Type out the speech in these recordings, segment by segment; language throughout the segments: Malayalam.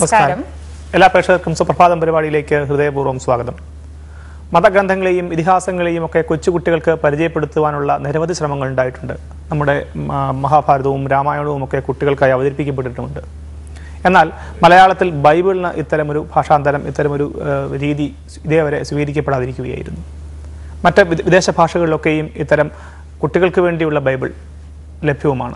നമസ്കാരം. എല്ലാ പ്രേക്ഷകർക്കും സുപ്രഭാതം പരിപാടിയിലേക്ക് ഹൃദയപൂർവം സ്വാഗതം. മതഗ്രന്ഥങ്ങളെയും ഇതിഹാസങ്ങളെയും ഒക്കെ കൊച്ചുകുട്ടികൾക്ക് പരിചയപ്പെടുത്തുവാനുള്ള നിരവധി ശ്രമങ്ങൾ ഉണ്ടായിട്ടുണ്ട്. നമ്മുടെ മഹാഭാരതവും രാമായണവും ഒക്കെ കുട്ടികൾക്കായി അവതരിപ്പിക്കപ്പെട്ടിട്ടുമുണ്ട്. എന്നാൽ മലയാളത്തിൽ ബൈബിളിന് ഇത്തരമൊരു ഭാഷാന്തരം ഇത്തരമൊരു രീതി ഇതേവരെ സ്വീകരിക്കപ്പെടാതിരിക്കുകയായിരുന്നു. മറ്റ് വിദ- വിദേശ ഭാഷകളിലൊക്കെയും ഇത്തരം കുട്ടികൾക്ക് വേണ്ടിയുള്ള ബൈബിൾ ലഭ്യവുമാണ്.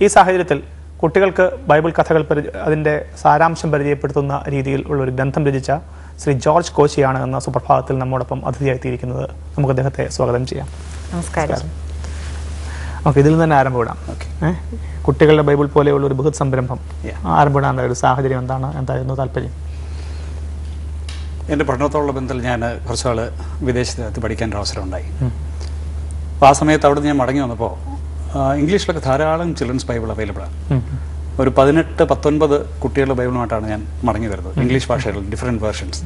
ഈ സാഹചര്യത്തിൽ കുട്ടികൾക്ക് ബൈബിൾ കഥകൾ പരി- അതിന്റെ സാരാംശം പരിചയപ്പെടുത്തുന്ന രീതിയിൽ ഉള്ള ഒരു ഗ്രന്ഥം രചിച്ച ശ്രീ ജോർജ് കോശിയാണ് എന്ന സുപ്രഭാതത്തിൽ നമ്മോടൊപ്പം അതിഥിയായിത്തിയിരിക്കുന്നത് നമുക്ക് അദ്ദേഹത്തെ സ്വാഗതം ചെയ്യാം. നമസ്കാരം. ഓക്കെ ഇതിൽ നിന്ന് തന്നെ ആരംഭിക്കാം ഏ? കുട്ടികളുടെ ബൈബിൾ പോലെയുള്ള ഒരു ബൃഹത് സംരംഭം. ആരംഭിടാനുള്ള ഒരു സാഹചര്യം എന്താണ്? എന്തായിരുന്നു താല്പര്യം? എന്റെ പഠനത്തോടുള്ള ബന്ധത്തിൽ ഞാൻ കുറച്ചാൾ വിദേശത്ത് പഠിക്കാൻ ഒരു അവസരം ഉണ്ടായി. അപ്പോൾ ആ സമയത്ത് അവിടെ നിന്ന് ഞാൻ മടങ്ങി വന്നപ്പോൾ ഇംഗ്ലീഷിലൊക്കെ ധാരാളം ചിൽഡ്രൻസ് ബൈബിൾ അവൈലബിൾ ആണ്. ഒരു പതിനെട്ട് പത്തൊൻപത് കുട്ടികളുടെ ബൈബിളുമായിട്ടാണ് ഞാൻ മടങ്ങി വരുന്നത്. ഇംഗ്ലീഷ് ഭാഷയിൽ ഡിഫറെന്റ് വേർഷൻസ്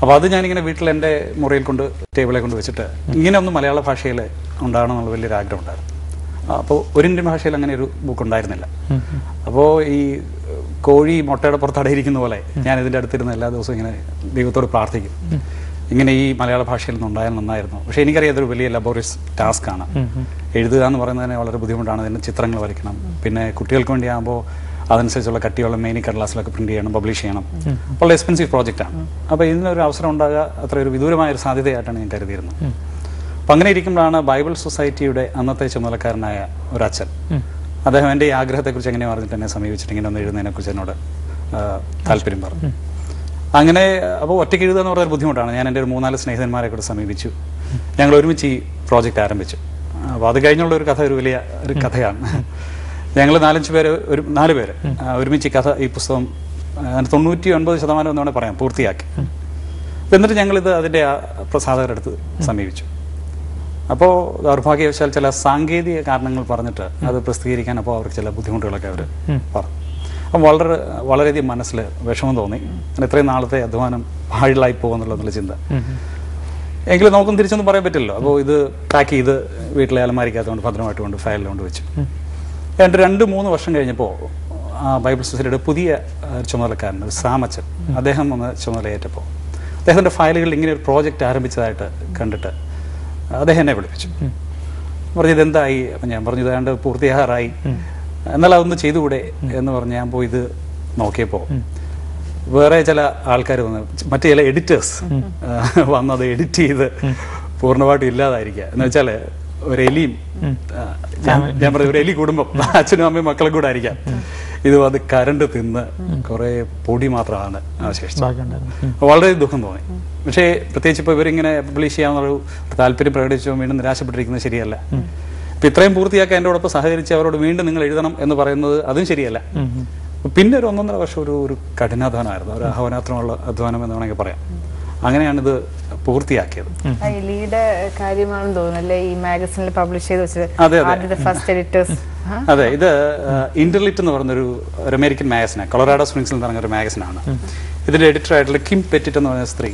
അപ്പോൾ അത് ഞാനിങ്ങനെ വീട്ടിൽ എന്റെ മുറിയിൽ കൊണ്ട് ടേബിളെ കൊണ്ട് വെച്ചിട്ട് ഇങ്ങനെ ഒന്ന് മലയാള ഭാഷയിൽ ഉണ്ടാകണം എന്നുള്ള വലിയൊരു ആഗ്രഹം ഉണ്ടായിരുന്നു. അപ്പോൾ ഒരു ഇന്ത്യൻ ഭാഷയിൽ അങ്ങനെ ഒരു ബുക്ക് ഉണ്ടായിരുന്നില്ല. അപ്പോൾ ഈ കോഴി മുട്ടയുടെ പുറത്തടയിരിക്കുന്ന പോലെ ഞാൻ ഇതിന്റെ അടുത്തിരുന്ന് എല്ലാ ദിവസവും ഇങ്ങനെ ദൈവത്തോട് പ്രാർത്ഥിക്കും. ഇങ്ങനെ ഈ മലയാള ഭാഷയിൽ നിന്നുണ്ടായാൽ നന്നായിരുന്നു. പക്ഷേ എനിക്കറിയാം ഇതൊരു വലിയ ലബോറിയസ് ടാസ്ക് ആണ്. എഴുതുക എന്ന് പറയുന്നത് തന്നെ വളരെ ബുദ്ധിമുട്ടാണ്. അതിന് ചിത്രങ്ങൾ വരയ്ക്കണം. പിന്നെ കുട്ടികൾക്ക് വേണ്ടി ആകുമ്പോൾ അതനുസരിച്ചുള്ള കട്ടിയുള്ള മെയിനി കടലാസിലൊക്കെ പ്രിന്റ് ചെയ്യണം പബ്ലിഷ് ചെയ്യണം. വളരെ എക്സ്പെൻസീവ് പ്രോജക്റ്റാണ് അപ്പോൾ ഇതിനൊരു അവസരം ഉണ്ടാകുക അത്ര ഒരു വിദൂരമായ ഒരു സാധ്യതയായിട്ടാണ് ഞാൻ കരുതിയിരുന്നത്. അപ്പം അങ്ങനെ ഇരിക്കുമ്പോഴാണ് ബൈബിൾ സൊസൈറ്റിയുടെ അന്നത്തെ ചുമതലക്കാരനായ ഒരു അച്ഛൻ. അദ്ദേഹം എന്റെ ഈ ആഗ്രഹത്തെക്കുറിച്ച് എങ്ങനെയാണ് പറഞ്ഞിട്ട് എന്നെ സമീപിച്ചിട്ട് ഇങ്ങനെ ഒന്ന് എഴുതുന്നതിനെക്കുറിച്ച് എന്നോട് താല്പര്യം പറഞ്ഞു. അങ്ങനെ അപ്പോൾ ഒറ്റയ്ക്ക് എഴുതുക എന്ന് പറഞ്ഞൊരു ബുദ്ധിമുട്ടാണ്. ഞാൻ എന്റെ ഒരു മൂന്നാൽ സ്നേഹിതന്മാരെ കൂടെ സമീപിച്ചു. ഞങ്ങൾ ഒരുമിച്ച് ഈ പ്രോജക്റ്റ് ആരംഭിച്ചു. അപ്പോൾ അത് കഴിഞ്ഞുള്ള ഒരു കഥ ഒരു വലിയ ഒരു കഥയാണ്. ഞങ്ങൾ നാലഞ്ച് പേര് ഒരു നാല് പേര് ഒരുമിച്ച് ഈ കഥ ഈ പുസ്തകം ആ, തൊണ്ണൂറ്റി ഒൻപത് ശതമാനം എന്ന് വേണമെങ്കിൽ പറയാം പൂർത്തിയാക്കി. എന്നിട്ട് ഞങ്ങളിത് അതിന്റെ ആ പ്രസാധകരെടുത്ത് സമീപിച്ചു. അപ്പോൾ ദൗർഭാഗ്യവശാൽ ചില സാങ്കേതിക കാരണങ്ങൾ പറഞ്ഞിട്ട് അത് പ്രസിദ്ധീകരിക്കാൻ അപ്പോൾ അവർക്ക് ചില ബുദ്ധിമുട്ടുകളൊക്കെ അവർ പറഞ്ഞു. അപ്പം വളരെ വളരെയധികം മനസ്സിൽ വിഷമം തോന്നി. അങ്ങനെ ഇത്രയും നാളത്തെ അധ്വാനം പാഴിലായി പോകുന്നുള്ള ചിന്ത. എങ്കിലും നമുക്കും തിരിച്ചൊന്നും പറയാൻ പറ്റില്ലല്ലോ. അപ്പോൾ ഇത് പാക്ക് ചെയ്ത് വീട്ടിലെ അലമാരിക്കകത്തുകൊണ്ട് ഭദ്രമായിട്ട് കൊണ്ട് ഫയലിൽ കൊണ്ട് വെച്ചു. രണ്ട് രണ്ട് മൂന്ന് വർഷം കഴിഞ്ഞപ്പോൾ ആ ബൈബിൾ സൊസൈറ്റിയുടെ പുതിയ ചുമതലക്കാരൻ ഒരു സാമച്ചൻ അദ്ദേഹം ഒന്ന് ചുമതലയേറ്റപ്പോൾ. അദ്ദേഹത്തിന്റെ ഫയലുകളിൽ ഇങ്ങനെ ഒരു പ്രോജക്റ്റ് ആരംഭിച്ചതായിട്ട് കണ്ടിട്ട് അദ്ദേഹം എന്നെ വിളിപ്പിച്ചു. പറഞ്ഞു ഇതെന്തായി? അപ്പം ഞാൻ പറഞ്ഞു ഇതാണ്ട് പൂർത്തിയാകാറായി. എന്നാൽ അതൊന്ന് ചെയ്തുകൂടെ എന്ന് പറഞ്ഞ് ഞാൻ പോയി ഇത് നോക്കിയപ്പോൾ വേറെ ചില ആൾക്കാർ വന്ന് മറ്റു ചില എഡിറ്റേഴ്സ് വന്നത് എഡിറ്റ് ചെയ്ത് പൂർണമായിട്ടും ഇല്ലാതായിരിക്കുക. എന്ന് വെച്ചാൽ ഒരു എലിയും ഞാൻ പറഞ്ഞ ഒരു എലി കുടുംബം അച്ഛനും അമ്മയും മക്കളും കൂടെ ആയിരിക്കാം. ഇത് അത് കരണ്ട് തിന്ന് കുറെ പൊടി മാത്രമാണ് അവശേഷിച്ചത്. വളരെ ദുഃഖം തോന്നി. പക്ഷേ പ്രത്യേകിച്ച് ഇപ്പോൾ ഇവരിങ്ങനെ പബ്ലിഷ് ചെയ്യാമെന്നൊരു താല്പര്യം പ്രകടിച്ചോ വീണ്ടും നിരാശപ്പെട്ടിരിക്കുന്നത് ശരിയല്ല. ഇപ്പം ഇത്രയും പൂർത്തിയാക്കാൻ എന്റെ ഒപ്പം സഹകരിച്ച് അവരോട് വീണ്ടും നിങ്ങൾ എഴുതണം എന്ന് പറയുന്നത് അതും ശരിയല്ല. പിന്നെ ഒരു ഒന്നൊന്നര വർഷം ഒരു ഒരു കഠിനാധ്വാനമായിരുന്നു. ഒരു ആഹ്വാനാത്രമുള്ള അധ്വാനം എന്ന് വേണമെങ്കിൽ പറയാം. ഇത് പൂർത്തിയാക്കിയത്. ലീഡ് കാര്യമാണെന്ന് തോന്നുന്നു അല്ലേ? ഈ മാഗസിനിൽ പബ്ലിഷ് ചെയ്ത് വെച്ചത്. ഫസ്റ്റ് എഡിറ്റേഴ്സ് അതെ ഇത് ഇന്റർലിറ്റ് എന്ന് പറഞ്ഞൊരു ഒരു അമേരിക്കൻ മാഗസിനാണ് കൊളറാഡോ സ്പ്രിങ്സിൽ നിന്ന് പറഞ്ഞ ഒരു മാഗസിനാണ് ഇതിന്റെ എഡിറ്റർ ആയിട്ടുള്ള കിം പെറ്റിറ്റ് എന്ന് പറയുന്ന സ്ത്രീ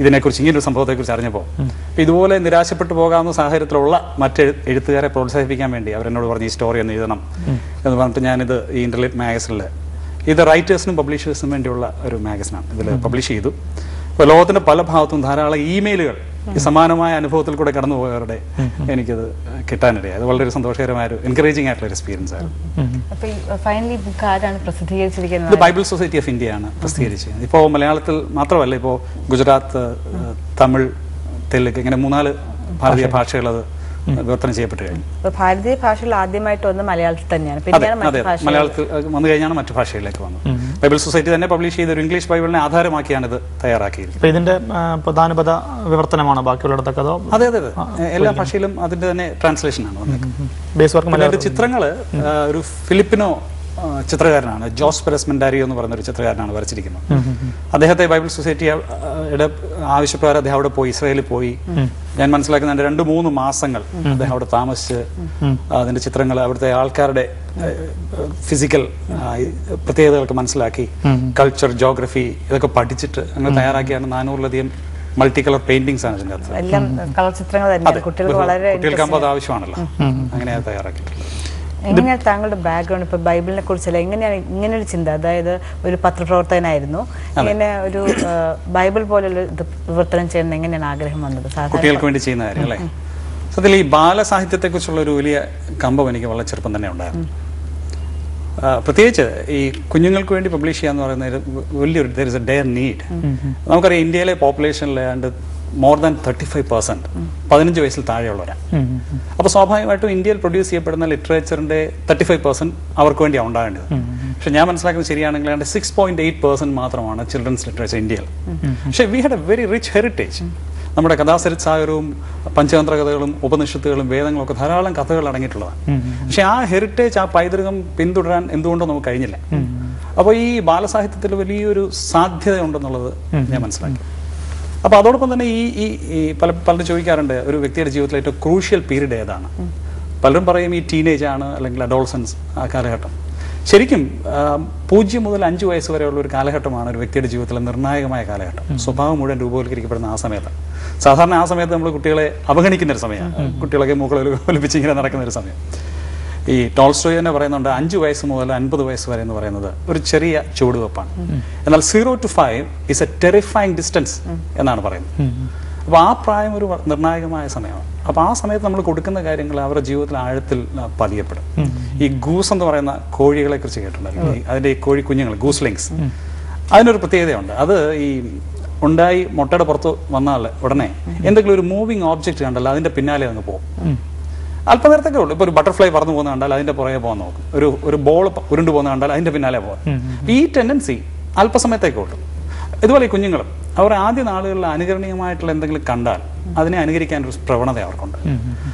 ഇതിനെക്കുറിച്ച് ഇങ്ങനൊരു സംഭവത്തെക്കുറിച്ച് അറിഞ്ഞപ്പോൾ. അപ്പോൾ ഇതുപോലെ നിരാശപ്പെട്ടു പോകാവുന്ന സാഹചര്യത്തിലുള്ള മറ്റ് എഴു- എഴുത്തുകാരെ പ്രോത്സാഹിപ്പിക്കാൻ വേണ്ടി അവരെന്നോട് പറഞ്ഞ് ഈ സ്റ്റോറി ഒന്ന് എഴുതണം. എന്ന് പറഞ്ഞിട്ട് ഞാനിത് ഈ ഇന്റർനെറ്റ് മാഗസിനിൽ ഇത് റൈറ്റേഴ്സിനും പബ്ലിഷേഴ്സിനും വേണ്ടിയുള്ള ഒരു മാഗസിനാണ് ഇതിൽ പബ്ലിഷ് ചെയ്തു. അപ്പോൾ ലോകത്തിന്റെ പല ഭാഗത്തും ധാരാളം ഇമെയിലുകൾ ഈ സമാനമായ അനുഭവത്തിൽ കൂടെ കടന്നു പോയവരുടെ എനിക്കത് കിട്ടാനിടയായി. അത് വളരെ സന്തോഷകരമായ ഒരു എൻകറേജിംഗ് ആയിട്ടുള്ള ഒരു എക്സ്പീരിയൻസ് ആയിരുന്നു. ഫൈനലി ബുക്ക് ആരാണ് ഇത് പ്രസിദ്ധീകരിച്ചിരിക്കുന്നത് ബൈബിൾ സൊസൈറ്റി ഓഫ് ഇന്ത്യയാണ് ആണ് പ്രസിദ്ധീകരിച്ചത്. ഇപ്പോൾ മലയാളത്തിൽ മാത്രമല്ല ഇപ്പോൾ ഗുജറാത്ത് തമിഴ് തെലുങ്ക് ഇങ്ങനെ മൂന്നാൽ ഭാരതീയ ഭാഷകൾ. അത് വിവർത്തനം ചെയ്യപ്പെട്ട് കഴിഞ്ഞു. ഭാരതീയ ഭാഷകൾ ആദ്യമായിട്ട് വന്ന് മലയാളത്തിൽ തന്നെയാണ്. പിന്നെ പിന്നെയാണ് മലയാളത്തിൽ വന്നു കഴിഞ്ഞാണ് മറ്റു ഭാഷയിലേക്ക് വന്നത്. ബൈബിൾ സൊസൈറ്റി തന്നെ പബ്ലിഷ് ചെയ്ത ഒരു ഇംഗ്ലീഷ് ബൈബിളിനെ ആധാരമാക്കിയാണ് ഇത് തയ്യാറാക്കിയത് ഇതിന്റെ പ്രധാനപത വിവർത്തനമാണോ ബാക്കിയുള്ളിടത്തൊക്കെ അതോ അതെ അതെ അതെ. എല്ലാ ഭാഷയിലും അതിന്റെ തന്നെ ട്രാൻസ്ലേഷൻ ആണ് ചിത്രങ്ങൾ ഒരു ഫിലിപ്പിനോ ചിത്രകാരനാണ്. ജോസ് പെരസ് മെൻഡാരിയോ എന്ന് പറയുന്ന ഒരു ചിത്രകാരനാണ് വരച്ചിരിക്കുന്നത്. അദ്ദേഹത്തെ ബൈബിൾ സൊസൈറ്റിയുടെ ആവശ്യപ്രകാരം അദ്ദേഹം അവിടെ പോയി ഇസ്രായേലിൽ പോയി. ഞാൻ മനസ്സിലാക്കുന്ന എന്റെ രണ്ട് മൂന്ന് മാസങ്ങൾ അദ്ദേഹം അവിടെ താമസിച്ച് അതിന്റെ ചിത്രങ്ങൾ അവിടുത്തെ ആൾക്കാരുടെ ഫിസിക്കൽ പ്രത്യേകതകളൊക്കെ മനസ്സിലാക്കി. കൾച്ചർ ജോഗ്രഫി ഇതൊക്കെ പഠിച്ചിട്ട് അങ്ങനെ തയ്യാറാക്കിയാണ് നാനൂറിലധികം മൾട്ടി കളർ പെയിന്റിങ്സ് ആണ് അതിന്റെ അകത്ത് എല്ലാം കളർ ചിത്രങ്ങൾ തന്നെയാണ്. കുട്ടികൾക്ക് ആവശ്യമാണല്ലോ. അങ്ങനെയാണ് തയ്യാറാക്കിയിട്ടുള്ളത്. എങ്ങനെയാണ് താങ്കളുടെ ബാക്ക്ഗ്രൗണ്ട് ഇപ്പൊ ബൈബിളിനെ കുറിച്ചല്ല എങ്ങനെയാണ് ഇങ്ങനെ ഒരു ചിന്ത? അതായത് ഒരു പത്രപ്രവർത്തകനായിരുന്നു. ഇങ്ങനെ ഒരു ബൈബിൾ പോലുള്ള ഇത് വിവർത്തനം ചെയ്യുന്ന എങ്ങനെയാണ് ആഗ്രഹം വന്നത്? കുട്ടികൾക്ക് വേണ്ടി ചെയ്യുന്ന കാര്യം അല്ലേ? സത്യത്തിൽ ഈ ബാലസാഹിത്യത്തെക്കുറിച്ചുള്ള ഒരു വലിയ കമ്പം എനിക്ക് വളരെ ചെറുപ്പം തന്നെ ഉണ്ടായിരുന്നു. പ്രത്യേകിച്ച് ഈ കുഞ്ഞുങ്ങൾക്ക് വേണ്ടി പബ്ലിഷ് ചെയ്യാന്ന് പറയുന്നത് വലിയൊരു there is a dire need നമുക്കറിയാം ഇന്ത്യയിലെ പോപ്പുലേഷനിൽ ഏതാണ്ട് more than thirty five percent പതിനഞ്ച് വയസ്സിൽ താഴെയുള്ളവരാണ് അപ്പോൾ സ്വാഭാവികമായിട്ടും ഇന്ത്യയിൽ പ്രൊഡ്യൂസ് ചെയ്യപ്പെടുന്ന ലിറ്ററേച്ചറിന്റെ തേർട്ടി ഫൈവ് പെർസെന്റ് അവർക്ക് വേണ്ടിയാണ് ഉണ്ടാകേണ്ടത്. പക്ഷെ ഞാൻ മനസ്സിലാക്കുന്നത് ശരിയാണെങ്കിൽ ഏതാണ്ട് സിക്സ് പോയിന്റ് എയ്റ്റ് പെർസെന്റ് മാത്രമാണ് ചിൽഡ്രൻസ് ലിറ്ററേച്ചർ ഇന്ത്യയിൽ പക്ഷെ we had a very rich heritage നമ്മുടെ കഥാസരിത് സാഗരവും പഞ്ചതന്ത്ര കഥകളും ഉപനിഷത്തുകളും വേദങ്ങളും ഒക്കെ ധാരാളം കഥകൾ അടങ്ങിയിട്ടുള്ളതാണ്. പക്ഷെ ആ ഹെറിറ്റേജ് ആ പൈതൃകം പിന്തുടരാൻ എന്തുകൊണ്ടോ നമുക്ക് കഴിഞ്ഞില്ല. അപ്പോൾ ഈ ബാലസാഹിത്യത്തിൽ വലിയൊരു സാധ്യത ഉണ്ടെന്നുള്ളത് ഞാൻ മനസ്സിലാക്കി. അപ്പോൾ അതോടൊപ്പം തന്നെ ഈ ഈ പല പലരും ചോദിക്കാറുണ്ട് ഒരു വ്യക്തിയുടെ ജീവിതത്തിലെ ഏറ്റവും ക്രൂഷ്യൽ പീരീഡ് ഏതാണ്? പലരും പറയും ഈ ടീനേജ് ആണ് അല്ലെങ്കിൽ അഡോൾസൻസ് ആ കാലഘട്ടം. ശരിക്കും പൂജ്യം മുതൽ അഞ്ച് വയസ്സ് വരെയുള്ള ഒരു കാലഘട്ടമാണ് ഒരു വ്യക്തിയുടെ ജീവിതത്തിലെ നിർണായകമായ കാലഘട്ടം. സ്വഭാവം മുഴുവൻ രൂപവൽക്കരിക്കപ്പെടുന്ന ആ സമയത്ത്. സാധാരണ ആ സമയത്ത് നമ്മൾ കുട്ടികളെ അവഗണിക്കുന്ന ഒരു സമയമാണ്. കുട്ടികളൊക്കെ മുകളിൽ ഒലിപ്പിച്ച് ഇങ്ങനെ നടക്കുന്ന ഒരു സമയം. ഈ ടോൾസ്റ്റോയ് തന്നെ പറയുന്നുണ്ട് അഞ്ച് വയസ്സ് മുതൽ അൻപത് വയസ്സ് വരെ എന്ന് പറയുന്നത് ഒരു ചെറിയ ചുവടുവെപ്പാണ്. എന്നാൽ zero to five is a terrifying distance എന്നാണ് പറയുന്നത്. അപ്പോൾ ആ പ്രായം ഒരു നിർണായകമായ സമയമാണ്. അപ്പോൾ ആ സമയത്ത് നമ്മൾ കൊടുക്കുന്ന കാര്യങ്ങൾ അവരുടെ ജീവിതത്തിൽ ആഴത്തിൽ പതിയപ്പെടും. ഈ ഗൂസ് എന്ന് പറയുന്ന കോഴികളെ കുറിച്ച് കേട്ടിട്ടുണ്ടായിരുന്നു. അതിന്റെ ഈ കോഴി കുഞ്ഞുങ്ങൾ ഗൂസ്ലിങ്സ്. അതിനൊരു പ്രത്യേകതയുണ്ട്. അത് ഈ ഉണ്ടായി മുട്ടയുടെ പുറത്ത് വന്നാൽ ഉടനെ എന്തെങ്കിലും ഒരു മൂവിങ് ഓബ്ജക്റ്റ് കണ്ടല്ലോ അതിന്റെ പിന്നാലെ അങ്ങ് പോകും. അല്പനേരത്തൊക്കെ ഉള്ളൂ. ഇപ്പൊ ഒരു ബട്ടർഫ്ലൈ പറന്നു പോകുന്ന കണ്ടാൽ അതിന്റെ പുറകെ പോകാൻ നോക്കും. ഒരു ഒരു ബോൾ ഉരുണ്ടു പോകുന്ന കണ്ടാൽ അതിന്റെ പിന്നാലെ പോകാം ഈ ടെൻഡൻസി അല്പസമയത്തേക്കേ ഉള്ളൂ. ഇതുപോലെ ഈ കുഞ്ഞുങ്ങളും അവർ ആദ്യ നാളുകളിൽ അനുകരണീയമായിട്ടുള്ള എന്തെങ്കിലും കണ്ടാൽ അതിനെ അനുകരിക്കാൻ ഒരു പ്രവണത അവർക്കുണ്ട്.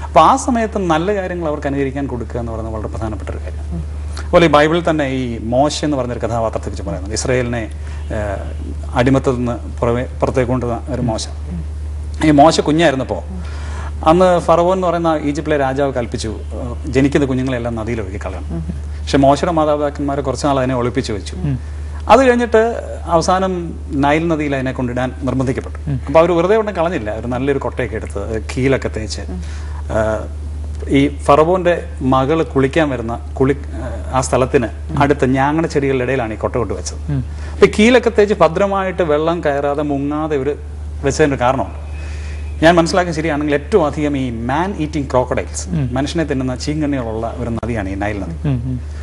അപ്പൊ ആ സമയത്ത് നല്ല കാര്യങ്ങൾ അവർക്ക് അനുകരിക്കാൻ കൊടുക്കുക എന്ന് പറയുന്നത് വളരെ പ്രധാനപ്പെട്ട ഒരു കാര്യം. അതുപോലെ ഈ ബൈബിളിൽ തന്നെ ഈ മോശ എന്ന് പറഞ്ഞൊരു കഥാപാത്രത്തെ കുറിച്ച് പറയുന്നത് ഇസ്രയേലിനെ അടിമത്തത്തിൽ നിന്ന് പുറമെ പുറത്തേക്ക് കൊണ്ടുവന്ന ഒരു മോശ. ഈ മോശ കുഞ്ഞായിരുന്നപ്പോൾ അന്ന് ഫറവോൻ എന്ന് പറയുന്ന ഈജിപ്തിലെ രാജാവ് കൽപ്പിച്ചു ജനിക്കുന്ന കുഞ്ഞുങ്ങളെല്ലാം നദിയിൽ ഒഴുകി കളയണം പക്ഷെ മോശയുടെ മാതാപിതാക്കന്മാരെ കുറച്ച് നാൾ അതിനെ ഒളിപ്പിച്ചു വെച്ചു. അത് കഴിഞ്ഞിട്ട് അവസാനം നൈൽ നദിയിൽ അതിനെ കൊണ്ടിടാൻ നിർബന്ധിക്കപ്പെട്ടു. അപ്പോൾ അവർ വെറുതെ ഒന്നും കളഞ്ഞില്ല. ഒരു നല്ലൊരു കൊട്ടയൊക്കെ എടുത്ത് കീലൊക്കെ തേച്ച് ഈ ഫറവോന്റെ മകൾ കുളിക്കാൻ വരുന്ന കുളി ആ സ്ഥലത്തിന് അടുത്ത ഞാങ്ങണ ചെടികളുടെ ഇടയിലാണ് ഈ കൊട്ട കൊണ്ട് വെച്ചത് അപ്പൊ കീലൊക്കെ തേച്ച് ഭദ്രമായിട്ട് വെള്ളം കയറാതെ മുങ്ങാതെ ഒരു വെച്ചതിന്റെ കാരണമുണ്ട്. ഞാൻ മനസ്സിലാക്കി ശരിയാണെങ്കിൽ ഏറ്റവും അധികം ഈ മാൻ ഈറ്റിംഗ് ക്രോക്കഡൈൽസ് മനുഷ്യനെ തിന്നുന്ന ചീങ്കണ്ണികളുള്ള ഒരു നദിയാണ് ഈ നൈൽ നദി.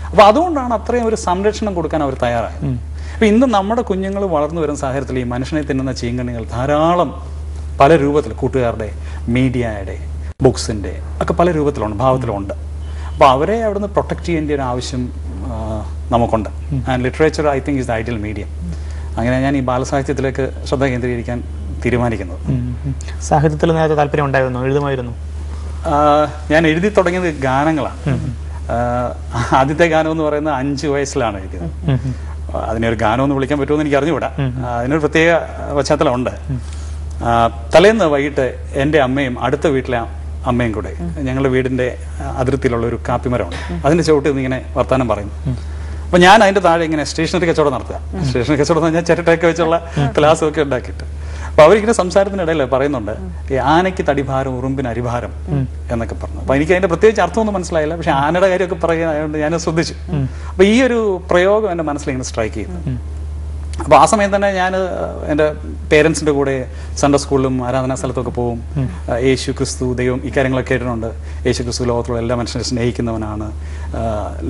അപ്പൊ അതുകൊണ്ടാണ് അത്രയും ഒരു സംരക്ഷണം കൊടുക്കാൻ അവർ തയ്യാറായത്. അപ്പൊ ഇന്ന് നമ്മുടെ കുഞ്ഞുങ്ങൾ വളർന്നു വരുന്ന സാഹചര്യത്തിൽ ഈ മനുഷ്യനെ തിന്നുന്ന ചീങ്കണ്ണികൾ ധാരാളം പല രൂപത്തിൽ കൂട്ടുകാരുടെ മീഡിയയുടെ ബുക്സിന്റെ ഒക്കെ പല രൂപത്തിലുണ്ട് ഭാവത്തിലുണ്ട്. അപ്പോൾ അവരെ അവിടുന്ന് പ്രൊട്ടക്ട് ചെയ്യേണ്ട ഒരു ആവശ്യം നമുക്കുണ്ട്. And literature I think is the ideal medium അങ്ങനെ ഞാൻ ഈ ബാലസാഹിത്യത്തിലേക്ക് ശ്രദ്ധ കേന്ദ്രീകരിക്കാൻ തീരുമാനിക്കുന്നത്. സാഹിത്യത്തിൽ നേരത്തെ താല്പര്യം ഉണ്ടായിരുന്നു? എഴുതുമായിരുന്നു? ഞാൻ എഴുതി തുടങ്ങിയത് ഗാനങ്ങളാണ്. ആദ്യത്തെ ഗാനം എന്ന് പറയുന്നത് അഞ്ച് വയസ്സിലാണ് എഴുതിയത്. അതിനൊരു ഗാനം എന്ന് വിളിക്കാൻ പറ്റുമെന്ന് എനിക്ക് അറിഞ്ഞുകൂടാ അതിനൊരു പ്രത്യേക പശ്ചാത്തലമുണ്ട്. തലേന്ന് വൈകിട്ട് എന്റെ അമ്മയും അടുത്ത വീട്ടിലെ അമ്മയും കൂടെ ഞങ്ങളുടെ വീടിന്റെ അതിർത്തിയിലുള്ള ഒരു കാപ്പിമരമുണ്ട്. അതിന്റെ ചുവട്ടിൽ നിന്ന് ഇങ്ങനെ വർത്തമാനം പറയുന്നു അപ്പൊ ഞാൻ അതിന്റെ താഴെ ഇങ്ങനെ സ്റ്റേഷനറി കച്ചവടം നടത്തുക. സ്റ്റേഷനറി കച്ചവടം എന്ന് പറഞ്ഞാൽ ചിരട്ടയൊക്കെ വെച്ചുള്ള ക്ലാസ് ഒക്കെ ഉണ്ടാക്കിയിട്ട്. അപ്പൊ അവരിങ്ങനെ സംസാരത്തിനിടയിൽ പറയുന്നുണ്ട് ഈ ആനയ്ക്ക് തടിഭാരം ഉറുമ്പിന് അരിഭാരം എന്നൊക്കെ പറഞ്ഞു. അപ്പൊ എനിക്ക് അതിന്റെ പ്രത്യേകിച്ച് അർത്ഥമൊന്നും മനസ്സിലായില്ല. പക്ഷെ ആനയുടെ കാര്യമൊക്കെ പറയുന്നതായതുകൊണ്ട് ഞാൻ ശ്രദ്ധിച്ചു. അപ്പൊ ഈ ഒരു പ്രയോഗം എന്റെ മനസ്സിൽ ഇങ്ങനെ സ്ട്രൈക്ക് ചെയ്യുന്നു. അപ്പോൾ ആ സമയം തന്നെ ഞാൻ എന്റെ പേരൻസിന്റെ കൂടെ സൺഡേ സ്കൂളിലും ആരാധനാ സ്ഥലത്തൊക്കെ പോകും. യേശു ക്രിസ്തു ദൈവം ഇക്കാര്യങ്ങളൊക്കെ കാര്യങ്ങളൊക്കെ കേട്ടിട്ടുണ്ട്. യേശു ക്രിസ്തു ലോകത്തിലുള്ള എല്ലാ മനുഷ്യരെ സ്നേഹിക്കുന്നവനാണ്.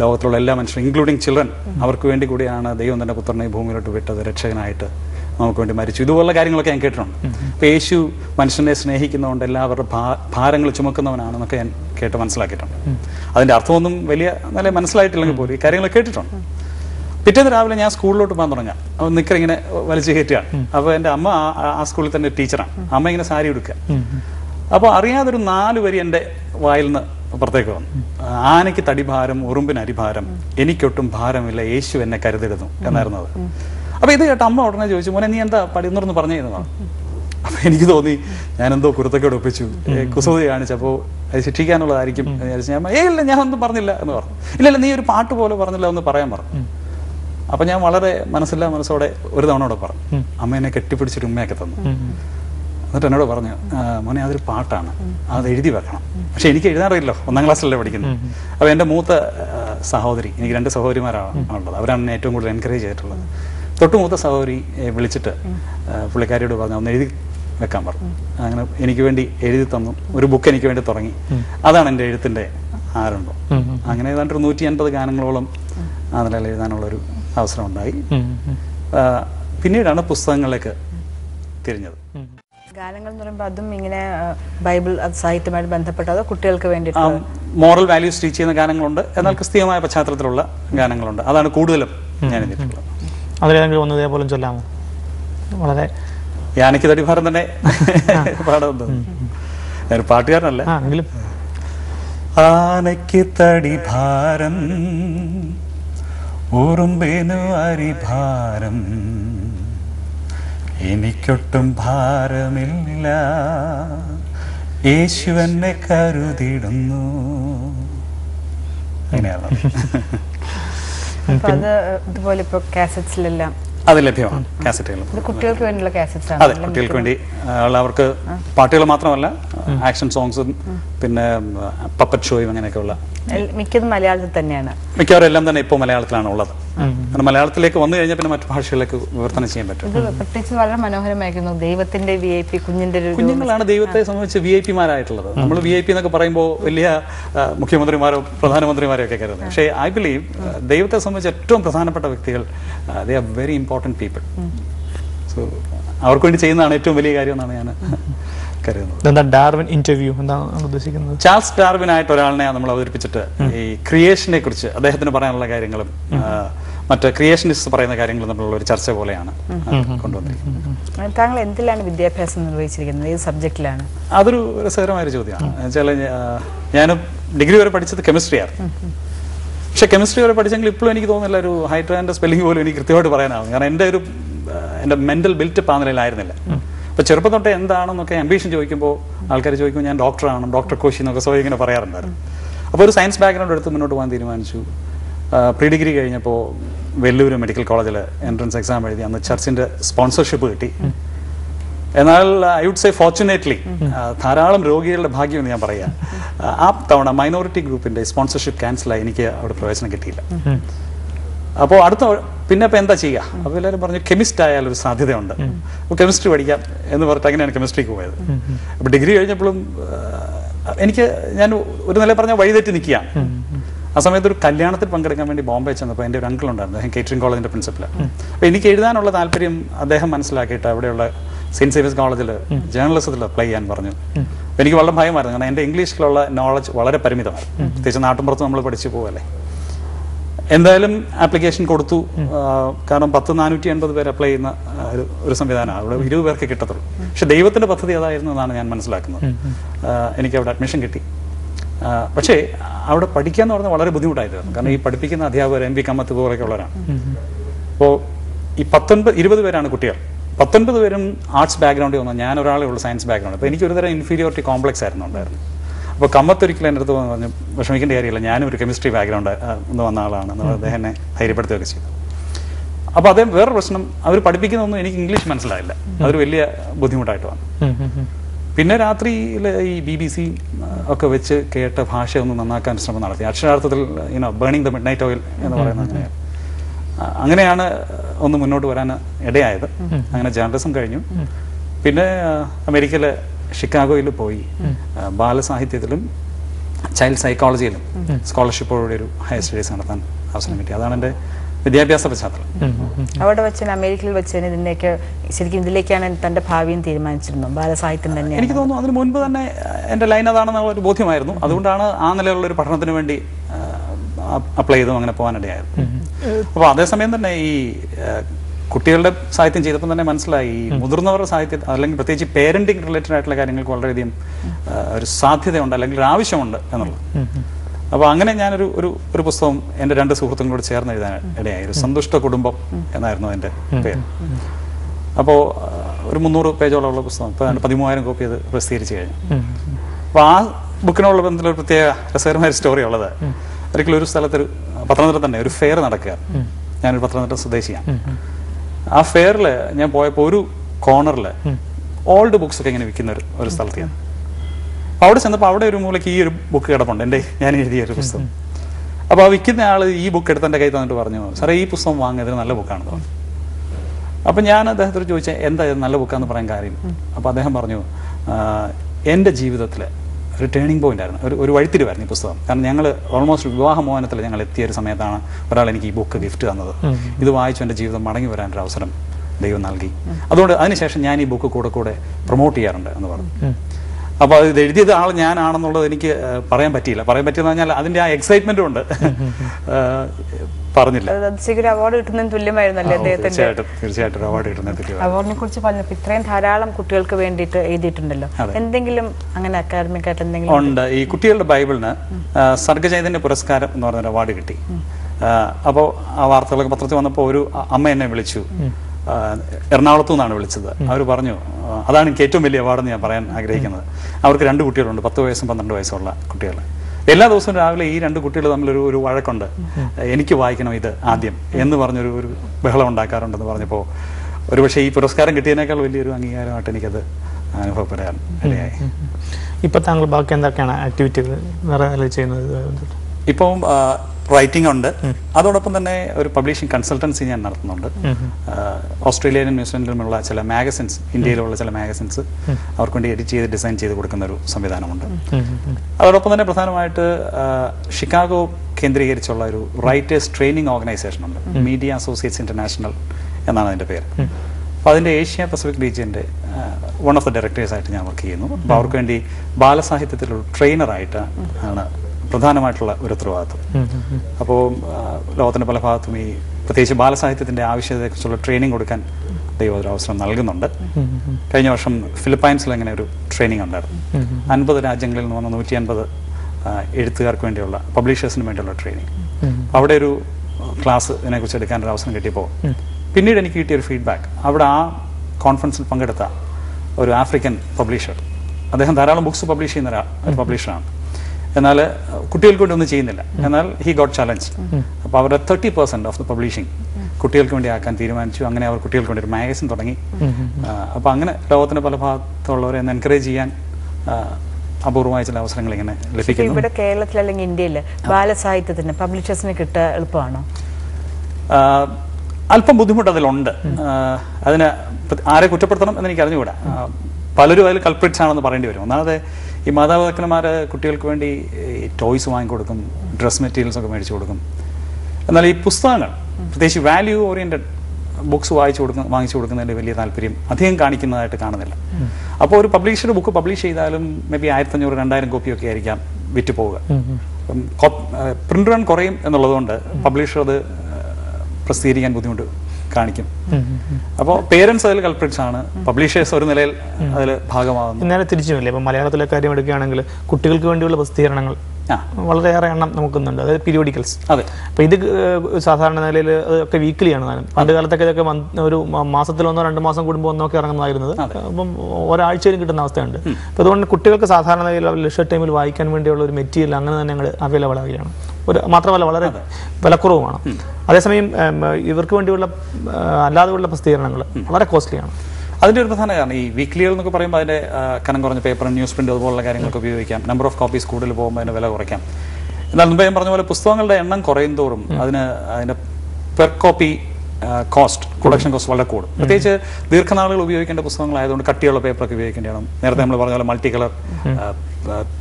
ലോകത്തിലുള്ള എല്ലാ മനുഷ്യരും ഇൻക്ലൂഡിങ് ചിൽഡ്രൻ അവർക്ക് വേണ്ടി കൂടിയാണ് ദൈവം തന്റെ പുത്രനെ ഭൂമിയിലോട്ട് വിട്ടത് രക്ഷകനായിട്ട്. നമുക്ക് വേണ്ടി മരിച്ചു. ഇതുപോലുള്ള കാര്യങ്ങളൊക്കെ ഞാൻ കേട്ടിട്ടുണ്ട്. അപ്പോൾ യേശു മനുഷ്യനെ സ്നേഹിക്കുന്നതുകൊണ്ട് എല്ലാവരുടെ ഭാരങ്ങൾ ചുമക്കുന്നവനാണെന്നൊക്കെ ഞാൻ കേട്ട് മനസ്സിലാക്കിയിട്ടുണ്ട്. അതിന്റെ അർത്ഥമൊന്നും വലിയ നല്ല മനസ്സിലായിട്ടില്ലെങ്കിൽ പോലും ഈ കാര്യങ്ങൾ കേട്ടിട്ടുണ്ട്. പിറ്റേന്ന് രാവിലെ ഞാൻ സ്കൂളിലോട്ട് പോകാൻ തുടങ്ങാം അപ്പോൾ നിക്കർ ഇങ്ങനെ വലിച്ചു കയറ്റുകയാണ്. അപ്പോൾ എന്റെ അമ്മ ആ- സ്കൂളിൽ തന്നെ ടീച്ചറാണ്. അമ്മ ഇങ്ങനെ സാരി എടുക്കുക അപ്പോൾ അറിയാതൊരു നാല് വരി എന്റെ വായിൽ നിന്ന് പുറത്തേക്ക് വന്നു. ആനയ്ക്ക് തടിഭാരം ഉറുമ്പിന് അരിഭാരം എനിക്കൊട്ടും ഭാരമില്ല യേശു എന്നെ കരുതരുന്നു എന്നായിരുന്നു അത്. അപ്പോൾ ഇത് കേട്ട് അമ്മ ഉടനെ ചോദിച്ചു മോനെ നീ എന്താ പടിയുന്നു പറഞ്ഞു അപ്പൊ എനിക്ക് തോന്നി ഞാനെന്തോ കുരുത്തക്കേട് ഒപ്പിച്ചു. കുസൃതി കാണിച്ചപ്പോൾ അത് ശിക്ഷിക്കാനുള്ളതായിരിക്കും. എന്ന് വിചാരിച്ച് ഞാൻ ഏ ഇല്ല ഞാൻ ഒന്നും പറഞ്ഞില്ല എന്ന് പറഞ്ഞു. ഇല്ലല്ല ഇല്ല നീ ഒരു പാട്ട് പോലെ പറഞ്ഞില്ല എന്ന് പറയാൻ പറഞ്ഞു. അപ്പൊ ഞാൻ വളരെ മനസ്സില്ലാ മനസ്സോടെ ഒരു തവണ കൂടെ പറഞ്ഞു. അമ്മ എന്നെ കെട്ടിപ്പിടിച്ചൊരു ഉമ്മയൊക്കെ തന്നു. എന്നിട്ട് എന്നോട് പറഞ്ഞു "ആ, മോനെ അതൊരു പാട്ടാണ്. അത് എഴുതി വെക്കണം. പക്ഷെ എനിക്ക് എഴുതാറില്ലോ ഒന്നാം ക്ലാസ്സിലല്ലേ പഠിക്കുന്നത്. അപ്പോൾ എന്റെ മൂത്ത സഹോദരി എനിക്ക് രണ്ട് സഹോദരിമാരാണ് ഉള്ളത്. അവരാണ് എന്നെ ഏറ്റവും കൂടുതൽ എൻകറേജ് ചെയ്തിട്ടുള്ളത്. തൊട്ട് മൂത്ത സഹോദരി വിളിച്ചിട്ട് പുള്ളിക്കാരിയോട് പറഞ്ഞു ഒന്ന് എഴുതി വെക്കാൻ പറഞ്ഞു അങ്ങനെ എനിക്ക് വേണ്ടി എഴുതി തന്നു. ഒരു ബുക്ക് എനിക്ക് വേണ്ടി തുടങ്ങി. അതാണ് എന്റെ എഴുത്തിന്റെ ആരംഭം. അങ്ങനെ ഏതാണ്ട് ഒരു നൂറ്റി അൻപത് ഗാനങ്ങളോളം അതിലെ നിലയിൽ എഴുതാനുള്ള ഒരു അവസരം ഉണ്ടായി പിന്നീടാണ് പുസ്തകങ്ങളിലേക്ക് തിരിഞ്ഞത്. ഗാനങ്ങൾ എന്ന് പറയുമ്പോൾ അതും ഇങ്ങനെ ബൈബിൾ സാഹിത്യമായിട്ട് ബന്ധപ്പെട്ടതോ കുട്ടികൾക്ക് വേണ്ടി മോറൽ വാല്യൂസ് ടീച്ച് ചെയ്യുന്ന ഗാനങ്ങളുണ്ട്. എന്നാൽ ക്രിസ്തീയമായ പശ്ചാത്തലത്തിലുള്ള ഗാനങ്ങളുണ്ട്. അതാണ് കൂടുതലും ഞാൻ എഴുതിയിട്ടുള്ളത്. അതിലേതെങ്കിലും ഒന്ന് ഇതേപോലെ ചൊല്ലാമോ? വളരെ യാനയ്ക്ക് തടിഭാരം തന്നെ പാടുന്നത് ഞാനൊരു പാട്ടുകാരനല്ല. എങ്കിലും. ആനയ്ക്ക് തടിഭാരം ഉറുമ്പിനു അരിഭാരം എനിക്കൊട്ടും ഭാരമില്ല. യേശുവെന്നെ കരുതിടുന്നു അങ്ങനെയാണ്? അത് ഇതുപോലെ ഇപ്പോൾ കാസറ്റ്സിലെല്ലാം. അത് ലഭ്യമാണ്. കാസറ്റുകൾ. കുട്ടികൾക്ക് വേണ്ടിയുള്ള കാസറ്റ്സ് അതെ കുട്ടികൾക്ക് വേണ്ടി ഉള്ള അവർക്ക് പാട്ടുകൾ മാത്രമല്ല ആക്ഷൻ സോങ്സും പിന്നെ പപ്പറ്റ് ഷോയും അങ്ങനെയൊക്കെയുള്ള. മിക്കതും മലയാളത്തിൽ തന്നെയാണ്. മിക്കവാറും എല്ലാം തന്നെ ഇപ്പോൾ മലയാളത്തിലാണ് ഉള്ളത്. കാരണം മലയാളത്തിലേക്ക് വന്നു കഴിഞ്ഞാൽ പിന്നെ മറ്റു ഭാഷകളിലേക്ക് വിവർത്തനം ചെയ്യാൻ പറ്റും. ഇത് പ്രത്യേകിച്ച് വളരെ മനോഹരമായിരിക്കുന്നു. ദൈവത്തിന്റെ വി ഐ പി കുഞ്ഞിന്റെ കുഞ്ഞുങ്ങളാണ് ദൈവത്തെ സംബന്ധിച്ച് വി ഐ പിമാരായിട്ടുള്ളത്. നമ്മൾ വി ഐ പി എന്നൊക്കെ പറയുമ്പോൾ വലിയ മുഖ്യമന്ത്രിമാരോ പ്രധാനമന്ത്രിമാരോ ഒക്കെ കരുതുന്നത്. പക്ഷേ ഐ ബിലീവ് ദൈവത്തെ സംബന്ധിച്ച് ഏറ്റവും പ്രധാനപ്പെട്ട വ്യക്തികൾ they are very important people so അവർക്ക് വേണ്ടി ചെയ്യുന്നതാണ് ഏറ്റവും വലിയ കാര്യം എന്നാണ് ഞാൻ കരുതുന്നത്. ഇതെന്താ ഡാർവിൻ ഇന്റർവ്യൂ എന്താണ് ഉദ്ദേശിക്കുന്നത്? ചാൾസ് ഡാർവിനായിട്ട് ഒരാളിനെ നമ്മൾ അവതരിപ്പിച്ചിട്ട് ഈ ക്രിയേഷനെ കുറിച്ച് അദ്ദേഹത്തിന് പറയാനുള്ള കാര്യങ്ങളും മറ്റു ക്രിയേഷനിസ്റ്റ് പറയുന്ന കാര്യങ്ങളും തമ്മിലുള്ള ഒരു ചർച്ച പോലെയാണ് കൊണ്ടുവന്നിരിക്കുന്നത് താങ്കൾ എന്തിലാണ് വിദ്യാഭ്യാസം നിർവഹിച്ചിരിക്കുന്നത്? ഏത് സബ്ജക്റ്റിലാണ്? അതൊരു രസകരമായ ചോദ്യമാണ്. ഞാൻ ഡിഗ്രി വരെ പഠിച്ചത് കെമിസ്ട്രിയാണ് പക്ഷെ കെമിസ്ട്രി വരെ പഠിച്ചെങ്കിൽ ഇപ്പോഴും എനിക്ക് തോന്നുന്നില്ല ഒരു ഹൈഡ്രാന്റെ സ്പെല്ലിംഗ് പോലും എനിക്ക് കൃത്യമായിട്ട് പറയാനാവും. കാരണം എന്റെ ഒരു എന്റെ എന്റെ മെന്റൽ ബിൽറ്റ് ആ നിലയിലായിരുന്നില്ല. അപ്പോൾ ചെറുപ്പം തൊട്ടേ എന്താണെന്നൊക്കെ അംബീഷൻ ചോദിക്കുമ്പോൾ ആൾക്കാർ ചോദിക്കുമ്പോൾ ഞാൻ ഡോക്ടറാണ് ഡോക്ടർ കോശി എന്നൊക്കെ സ്വയം ഇങ്ങനെ പറയാറുണ്ടായിരുന്നു. അപ്പോൾ ഒരു സയൻസ് ബാക്ക്ഗ്രൗണ്ട് എടുത്ത് മുന്നോട്ട് പോകാൻ തീരുമാനിച്ചു. പ്രീ ഡിഗ്രി കഴിഞ്ഞപ്പോൾ വെല്ലൂർ മെഡിക്കൽ കോളേജിൽ എൻട്രൻസ് എക്സാം എഴുതി അന്ന് ചർച്ചിന്റെ സ്പോൺസർഷിപ്പ് കിട്ടി. എന്നാൽ ഐ വുഡ് സേ ഫോർച്ചുനേറ്റ്ലി ധാരാളം രോഗികളുടെ ഭാഗ്യം എന്ന് ഞാൻ പറയാം. ആ തവണ മൈനോറിറ്റി ഗ്രൂപ്പിന്റെ സ്പോൺസർഷിപ്പ് ക്യാൻസലായി എനിക്ക് അവിടെ പ്രവേശനം കിട്ടിയില്ല. അപ്പോൾ അടുത്ത പിന്നെ ഇപ്പം എന്താ ചെയ്യുക അപ്പോൾ എല്ലാവരും പറഞ്ഞു കെമിസ്റ്റ് ആയാൽ ഒരു സാധ്യതയുണ്ട്. അപ്പോൾ കെമിസ്ട്രി പഠിക്കാം എന്ന് പറഞ്ഞിട്ട് അങ്ങനെയാണ് കെമിസ്ട്രിക്ക് പോയത്. അപ്പോൾ ഡിഗ്രി കഴിഞ്ഞപ്പോഴും എനിക്ക് ഞാൻ ഒരു നില പറഞ്ഞ വഴിതെറ്റി നിൽക്കുകയാണ് ആ സമയത്ത് ഒരു കല്യാണത്തിൽ പങ്കെടുക്കാൻ വേണ്ടി ബോംബെ ചെന്നപ്പോൾ എന്റെ ഒരു അങ്കിൾ ഉണ്ടായിരുന്നു അദ്ദേഹം കേറ്ററിംഗ് കോളേജിന്റെ പ്രിൻസിപ്പൽ അപ്പോൾ എനിക്ക് എഴുതാനുള്ള താല്പര്യം അദ്ദേഹം മനസ്സിലാക്കിയിട്ട് അവിടെയുള്ള സെയിന്റ് സേവിയസ് കോളേജിൽ ജേർണലിസത്തിൽ അപ്ലൈ ചെയ്യാൻ പറഞ്ഞു. എനിക്ക് വളരെ ഭയമായിരുന്നു. കാരണം എന്റെ ഇംഗ്ലീഷിലുള്ള നോളജ് വളരെ പരിമിതമാണ് പ്രത്യേകിച്ച് നാട്ടിൻപുറത്ത് നമ്മൾ പഠിച്ചു പോവല്ലേ. എന്തായാലും ആപ്ലിക്കേഷൻ കൊടുത്തു. കാരണം പത്ത് നാനൂറ്റി എൺപത് പേര് അപ്ലൈ ചെയ്യുന്ന ഒരു ഒരു സംവിധാനമാണ്. അവിടെ ഇരുപത് പേർക്ക് കിട്ടത്തുള്ളൂ. പക്ഷെ ദൈവത്തിന്റെ പദ്ധതി അതായിരുന്നു എന്നാണ് ഞാൻ മനസ്സിലാക്കുന്നത്. എനിക്ക് അവിടെ അഡ്മിഷൻ കിട്ടി. പക്ഷേ അവിടെ പഠിക്കുക എന്ന് പറഞ്ഞാൽ വളരെ ബുദ്ധിമുട്ടായിരുന്നു. കാരണം ഈ പഠിപ്പിക്കുന്ന അധ്യാപകർ എം പി കമ്മത്ത് പോലെയൊക്കെ ഉള്ളവരാണ്. അപ്പോൾ ഈ പത്തൊൻപത് ഇരുപത് പേരാണ് കുട്ടികൾ. പത്തൊൻപത് പേരും ആർട്സ് ബാക്ക്ഗ്രൗണ്ടിൽ വന്നു. ഞാൻ ഒരാളെ ഉള്ളൂ സയൻസ് ബാക്ക്ഗ്രൗണ്ട്. അപ്പോൾ എനിക്ക് ഒരുതരം ഇൻഫീരിയോറിറ്റി കോംപ്ലക്സ് ആയിരുന്നു ഉണ്ടായിരുന്നു അപ്പോൾ കമ്മത്തൊരിക്കലും എന്റെ അടുത്ത് പറഞ്ഞു വിഷമിക്കേണ്ട കാര്യമില്ല. ഞാനും ഒരു കെമിസ്ട്രി ബാക്ക്ഗ്രൗണ്ട് ഒന്ന് വന്ന ആളാണ്. എന്നുള്ളത് അദ്ദേഹം എന്നെ ധൈര്യപ്പെടുത്തുകയൊക്കെ ചെയ്തു. അപ്പോൾ അദ്ദേഹം വേറൊരു പ്രശ്നം അവർ പഠിപ്പിക്കുന്നതൊന്നും എനിക്ക് ഇംഗ്ലീഷ് മനസ്സിലായില്ല. അതൊരു വലിയ ബുദ്ധിമുട്ടായിട്ട് വന്നു. പിന്നെ രാത്രിയിൽ ഈ ബി ബി സി ഒക്കെ വെച്ച് കേട്ട ഭാഷ ഒന്ന് നന്നാക്കാൻ ശ്രമം നടത്തി. അക്ഷരാർത്ഥത്തിൽ you know burning the midnight oil എന്ന് പറയുന്നത് അങ്ങനെയാണ് അങ്ങനെയാണ് ഒന്ന് മുന്നോട്ട് വരാൻ ഇടയായത്. അങ്ങനെ ജേർണലിസം കഴിഞ്ഞു. പിന്നെ അമേരിക്കയിലെ ഷിക്കാഗോയിൽ പോയി. ബാലസാഹിത്യത്തിലും ചൈൽഡ് സൈക്കോളജിയിലും സ്കോളർഷിപ്പോടെ ഒരു ഹയർ സ്റ്റഡീസ് നടത്താൻ അവസരം കിട്ടി. അതാണ് എന്റെ വിദ്യാഭ്യാസ പശ്ചാത്തലം. അവിടെ വെച്ച് അമേരിക്കയിൽ വെച്ച് ഇതിനേക്ക് ശരിക്കും ഇതിലേക്കാണ് തന്റെ ഭാവിയും തീരുമാനിച്ചിരുന്നു ബാലസാഹിത്യം തന്നെ എനിക്ക് തോന്നുന്നു അതിന് മുൻപ് തന്നെ എന്റെ ലൈൻ അതാണെന്നുള്ള ഒരു ബോധ്യമായിരുന്നു. അതുകൊണ്ടാണ് ആ നിലയിലുള്ള ഒരു പഠനത്തിന് വേണ്ടി അപ്ലൈ ചെയ്തു അങ്ങനെ പോകാനിടയായത്. അപ്പോൾ അതേസമയം തന്നെ ഈ കുട്ടികളുടെ സാഹിത്യം ചെയ്തപ്പോൾ തന്നെ മനസ്സിലായി. മുതിർന്നവരുടെ സാഹിത്യം അല്ലെങ്കിൽ പ്രത്യേകിച്ച് പേരന്റിങ് റിലേറ്റഡ് ആയിട്ടുള്ള കാര്യങ്ങൾക്ക് വളരെയധികം ഒരു സാധ്യതയുണ്ട് അല്ലെങ്കിൽ ഒരു ആവശ്യമുണ്ട് എന്നുള്ളത്. അപ്പോൾ അങ്ങനെ ഞാനൊരു ഒരു ഒരു പുസ്തകം എന്റെ രണ്ട് സുഹൃത്തുക്കളോട് ചേർന്ന് എഴുതാൻ ഇടയായി. ഒരു സന്തുഷ്ട കുടുംബം എന്നായിരുന്നു എന്റെ പേര്. അപ്പോൾ ഒരു മുന്നൂറ് പേജോളമുള്ള പുസ്തകം. ഇപ്പോൾ പതിമൂവായിരം കോപ്പി അത് പ്രസിദ്ധീകരിച്ച് കഴിഞ്ഞു. അപ്പൊ അപ്പോൾ ആ ബുക്കിനോടുള്ള ബന്ധത്തിൽ ഒരു പ്രത്യേക രസകരമായ സ്റ്റോറി ഉള്ളത്. ഒരിക്കലും ഒരു സ്ഥലത്തൊരു പത്തനംതിട്ട തന്നെ ഒരു ഫെയർ നടക്കുക. ഞാനൊരു പത്തനംതിട്ട സ്വദേശിയാണ്. ആ ഫെയറിൽ ഞാൻ പോയപ്പോൾ ഒരു കോർണറിൽ ഓൾഡ് ബുക്സ് ഒക്കെ ഇങ്ങനെ വിൽക്കുന്ന ഒരു ഒരു സ്ഥലത്ത് ഞാൻ. അവിടെ ചെന്നപ്പോൾ അവിടെ ഒരു മൂലയ്ക്ക് ഈ ഒരു ബുക്ക് കിടപ്പുണ്ട്. എന്റെ ഞാൻ എഴുതിയ ഒരു പുസ്തകം. അപ്പോൾ ആ വിൽക്കുന്ന ആൾ ഈ ബുക്ക് എടുത്ത് എന്റെ കൈ തന്നിട്ട് പറഞ്ഞു സാറേ ഈ പുസ്തകം വാങ്ങിയതിന് നല്ല ബുക്കാണെന്ന് പറഞ്ഞു. അപ്പം ഞാൻ അദ്ദേഹത്തോട് ചോദിച്ചാൽ എന്താ ഇത് നല്ല ബുക്കാന്ന് പറയാൻ കാര്യം? അപ്പോൾ അദ്ദേഹം പറഞ്ഞു എന്റെ എന്റെ ജീവിതത്തിൽ ഒരു ടേണിംഗ് പോയിന്റ് ആയിരുന്നു. ഒരു ഒരു വഴിത്തിരിവായിരുന്നു ഈ പുസ്തകം. കാരണം ഞങ്ങൾ ഓൾമോസ്റ്റ് വിവാഹ മോഹനത്തിൽ ഞങ്ങൾ എത്തിയ ഒരു സമയത്താണ് ഒരാൾ എനിക്ക് ഈ ബുക്ക് ഗിഫ്റ്റ് തന്നത്. ഇത് വായിച്ചു എന്റെ ജീവിതം മടങ്ങി ഒരു അവസരം ദൈവം നൽകി. അതുകൊണ്ട് അതിനുശേഷം ഞാൻ ഈ ബുക്ക് കൂടെ കൂടെ പ്രൊമോട്ട് ചെയ്യാറുണ്ട് എന്ന് പറഞ്ഞു. അപ്പോൾ ഇത് എഴുതിയത് ആൾ ഞാനാണെന്നുള്ളത് എനിക്ക് പറയാൻ പറ്റിയില്ല. പറയാൻ പറ്റിയെന്ന് പറഞ്ഞാൽ അതിന്റെ ആ എക്സൈറ്റ്മെന്റും ഉണ്ട്. പറഞ്ഞില്ല. അവാർഡ് കിട്ടുന്നതിന് തുല്യമായിരുന്നല്ലേ തീർച്ചയായിട്ടും തീർച്ചയായിട്ടും അവാർഡ് കിട്ടുന്നത് പറ്റുക അവാർഡിനെ കുറിച്ച് പറഞ്ഞപ്പോൾ ഇത്രയും ധാരാളം കുട്ടികൾക്ക് വേണ്ടിയിട്ട് എഴുതിയിട്ടുണ്ടല്ലോ. എന്തെങ്കിലും അങ്ങനെ അക്കാദമിക് ആയിട്ട് എന്തെങ്കിലും ഉണ്ട്. ഈ കുട്ടികളുടെ ബൈബിളിന് സർഗചൈതന്യ പുരസ്കാരം എന്ന് പറഞ്ഞൊരു അവാർഡ് കിട്ടി. അപ്പോൾ ആ വാർത്തകളൊക്കെ പത്രത്തിൽ വന്നപ്പോൾ ഒരു അമ്മ എന്നെ വിളിച്ചു. എറണാകുളത്തു നിന്നാണ് വിളിച്ചത്. അവർ പറഞ്ഞു അതാണ് എനിക്ക് ഏറ്റവും വലിയ അവാർഡെന്ന് ഞാൻ പറയാൻ ആഗ്രഹിക്കുന്നത്. അവർക്ക് രണ്ട് കുട്ടികളുണ്ട് പത്ത് വയസ്സും പന്ത്രണ്ട് വയസ്സുള്ള കുട്ടികൾ. എല്ലാ ദിവസവും രാവിലെ ഈ രണ്ട് കുട്ടികൾ തമ്മിലൊരു ഒരു വഴക്കുണ്ട്. എനിക്ക് വായിക്കണം ഇത് ആദ്യം എന്ന് പറഞ്ഞൊരു ഒരു ബഹളം ഉണ്ടാക്കാറുണ്ടെന്ന് പറഞ്ഞപ്പോൾ ഒരുപക്ഷെ ഈ പുരസ്കാരം കിട്ടിയതിനേക്കാൾ വലിയൊരു അംഗീകാരമായിട്ട് എനിക്കത് അനുഭവപ്പെടാൻ ഇടയായി. ഇപ്പൊ താങ്കൾ ബാക്കി എന്തൊക്കെയാണ് ആക്ടിവിറ്റികൾ വേറെ ചെയ്യുന്നത്? ഇപ്പം റൈറ്റിംഗ് ഉണ്ട്. അതോടൊപ്പം തന്നെ ഒരു പബ്ലിഷിംഗ് കൺസൾട്ടൻസി ഞാൻ നടത്തുന്നുണ്ട്. ഓസ്ട്രേലിയൻ ഓസ്ട്രേലിയയിലും ന്യൂസിലൻഡിലുമുള്ള ചില മാഗസിൻസ് ഇന്ത്യയിലുള്ള ചില മാഗസിൻസ് അവർക്ക് വേണ്ടി എഡിറ്റ് ചെയ്ത് ഡിസൈൻ ചെയ്ത് കൊടുക്കുന്ന ഒരു സംവിധാനമുണ്ട്. അതോടൊപ്പം തന്നെ പ്രധാനമായിട്ട് ഷിക്കാഗോ കേന്ദ്രീകരിച്ചുള്ള ഒരു റൈറ്റേഴ്സ് ട്രെയിനിങ് ഓർഗനൈസേഷൻ ഉണ്ട്. മീഡിയ അസോസിയേറ്റ്സ് ഇന്റർനാഷണൽ എന്നാണ് അതിന്റെ പേര്. അപ്പൊ അതിന്റെ ഏഷ്യ പസഫിക് റീജിയന്റെ വൺ ഓഫ് ദ ഡയറക്ടേഴ്സ് ആയിട്ട് ഞാൻ വർക്ക് ചെയ്യുന്നു. അപ്പൊ അവർക്ക് വേണ്ടി ബാലസാഹിത്യത്തിലൊരു ട്രെയിനറായിട്ട് ആണ് പ്രധാനമായിട്ടുള്ള ഒരു ഉത്തരവാദിത്വം. അപ്പോൾ ലോകത്തിന്റെ പല ഭാഗത്തും ഈ പ്രത്യേകിച്ച് ബാലസാഹിത്യത്തിന്റെ ആവശ്യകതയെക്കുറിച്ചുള്ള ട്രെയിനിങ് കൊടുക്കാൻ ദൈവം ഒരു അവസരം നൽകുന്നുണ്ട്. കഴിഞ്ഞ വർഷം ഫിലിപ്പൈൻസിൽ അങ്ങനെ ഒരു ട്രെയിനിങ് ഉണ്ടായിരുന്നു. അൻപത് രാജ്യങ്ങളിൽ നിന്ന് വന്ന നൂറ്റി അൻപത് എഴുത്തുകാർക്ക് വേണ്ടിയുള്ള പബ്ലിഷേഴ്സിന് വേണ്ടിയുള്ള ട്രെയിനിങ് അവിടെ ഒരു ക്ലാസ് ഇതിനെക്കുറിച്ച് എടുക്കാൻ ഒരു അവസരം കിട്ടിയപ്പോൾ പിന്നീട് എനിക്ക് കിട്ടിയ ഒരു ഫീഡ്ബാക്ക് അവിടെ ആ കോൺഫറൻസിൽ പങ്കെടുത്ത ഒരു ആഫ്രിക്കൻ പബ്ലിഷർ അദ്ദേഹം ധാരാളം ബുക്സ് പബ്ലിഷ് ചെയ്യുന്ന ഒരു പബ്ലിഷറാണ് എന്നാൽ കുട്ടികൾക്ക് വേണ്ടി ഒന്നും ചെയ്യുന്നില്ല. എന്നാൽ ഹി ഗോട്ട് ചലഞ്ച് അപ്പോൾ അവരുടെ thirty percent of the publishing കുട്ടികൾക്ക് വേണ്ടി ആക്കാൻ തീരുമാനിച്ചു. അങ്ങനെ അവർ കുട്ടികൾക്ക് വേണ്ടി ഒരു മാഗസിൻ തുടങ്ങി. അപ്പോൾ അങ്ങനെ ലോകത്തിന്റെ പല ഭാഗത്തുള്ളവരെ ഒന്ന് എൻകറേജ് ചെയ്യാൻ അപൂർവമായ ചില അവസരങ്ങൾ ഇങ്ങനെ ലഭിക്കുന്നു. ഇവിടെ കേരളത്തിൽ അല്ലെങ്കിൽ ഇന്ത്യയിൽ ബാലസാഹിത്യത്തിന് പബ്ലിഷേഴ്സിന് കിട്ടുക എളുപ്പമാണോ? അല്പം ബുദ്ധിമുട്ട് അതിലുണ്ട്. അതിന് ആരെ കുറ്റപ്പെടുത്തണം എന്ന് എനിക്ക് അറിഞ്ഞുകൂടാ പലരും അതിൽ കൾപ്രിറ്റ്സ് ആണെന്ന് പറയേണ്ടി വരും. ഒന്നാമത് ഈ മാതാപിതാക്കന്മാർ കുട്ടികൾക്ക് വേണ്ടി ടോയ്സ് വാങ്ങിക്കൊടുക്കും ഡ്രസ് മെറ്റീരിയൽസ് ഒക്കെ മേടിച്ചു കൊടുക്കും. എന്നാൽ ഈ പുസ്തകങ്ങൾ പ്രത്യേകിച്ച് വാല്യൂ ഓറിയന്റഡ് ബുക്സ് വായിച്ചു കൊടുക്കുന്ന വാങ്ങിച്ചു കൊടുക്കുന്നതിന്റെ വലിയ താല്പര്യം അധികം കാണിക്കുന്നതായിട്ട് കാണുന്നില്ല. അപ്പോൾ ഒരു പബ്ലിഷർ ബുക്ക് പബ്ലിഷ് ചെയ്താലും മേ ബി ആയിരത്തഞ്ഞൂറ് രണ്ടായിരം കോപ്പിയൊക്കെ ആയിരിക്കാം വിറ്റ് പോവുക. പ്രിന്റ് റൺ കുറയും എന്നുള്ളതുകൊണ്ട് പബ്ലിഷർ അത് പ്രസിദ്ധീകരിക്കാൻ ബുദ്ധിമുട്ട് കാണിക്കും. അപ്പോൾ പേരൻസ് അതിൽ കൾപ്രിറ്റ്സ് ആണ്. പബ്ലിഷേഴ്സ് ഒരു നിലയിൽ അതിൽ ഭാഗമാകുന്നു നേരെ തിരിച്ചുമില്ലേ? ഇപ്പം മലയാളത്തിലെ കാര്യം എടുക്കുകയാണെങ്കിൽ കുട്ടികൾക്ക് വേണ്ടിയുള്ള പ്രസിദ്ധീകരണങ്ങൾ വളരെയേറെ എണ്ണം നമുക്കുന്നുണ്ട്. അതായത് പീരിയോഡിക്കൽസ് അതെ. അപ്പോൾ ഇത് സാധാരണ നിലയിൽ അതൊക്കെ വീക്കിലിയാണ് താനും. പണ്ട് കാലത്തൊക്കെ ഇതൊക്കെ ഒരു മാസത്തിലൊന്നോ ഒന്നോ രണ്ട് മാസം കൂടുമ്പോൾ ഒന്നൊക്കെ ഇറങ്ങുന്നതായിരുന്നത്. അപ്പം ഒരാഴ്ചയിലും കിട്ടുന്ന അവസ്ഥയുണ്ട്. അപ്പോൾ അതുകൊണ്ട് കുട്ടികൾക്ക് സാധാരണ നിലയിൽ ലെഷർ ടൈമിൽ വായിക്കാൻ വേണ്ടിയുള്ള ഒരു മെറ്റീരിയൽ അങ്ങനെ തന്നെ ഞങ്ങൾ അവൈലബിൾ ആവുകയാണ്. ഒരു മാത്രമല്ല വളരെ വിലക്കുറവുമാണ്. അതേസമയം ഇവർക്ക് വേണ്ടിയുള്ള അല്ലാതെയുള്ള പ്രസിദ്ധീകരണങ്ങൾ വളരെ കോസ്റ്റ്ലിയാണ്. അതിന്റെ ഒരു പ്രധാന കാരണം ഈ വീക്ക്ലികൾ എന്നൊക്കെ പറയുമ്പോൾ അതിന്റെ കനം കുറഞ്ഞ പേപ്പർ ന്യൂസ് പ്രിന്റ് അതുപോലുള്ള കാര്യങ്ങളൊക്കെ ഉപയോഗിക്കാം. നമ്പർ ഓഫ് കോപ്പീസ് കൂടുതൽ പോകുമ്പോൾ അതിന്റെ വില കുറയ്ക്കാം. എന്നാൽ മുമ്പ് ഞാൻ പറഞ്ഞ പോലെ പുസ്തകങ്ങളുടെ എണ്ണം കുറയും തോറും അതിന് അതിന്റെ per copy cost production cost വളരെ കൂടും. പ്രത്യേകിച്ച് ദീർഘനാളുകൾ ഉപയോഗിക്കേണ്ട പുസ്തകങ്ങളായതുകൊണ്ട് കട്ടിയുള്ള പേപ്പറൊക്കെ ഉപയോഗിക്കേണ്ടതാണ് നേരത്തെ നമ്മൾ പറഞ്ഞ പോലെ മൾട്ടി കളർ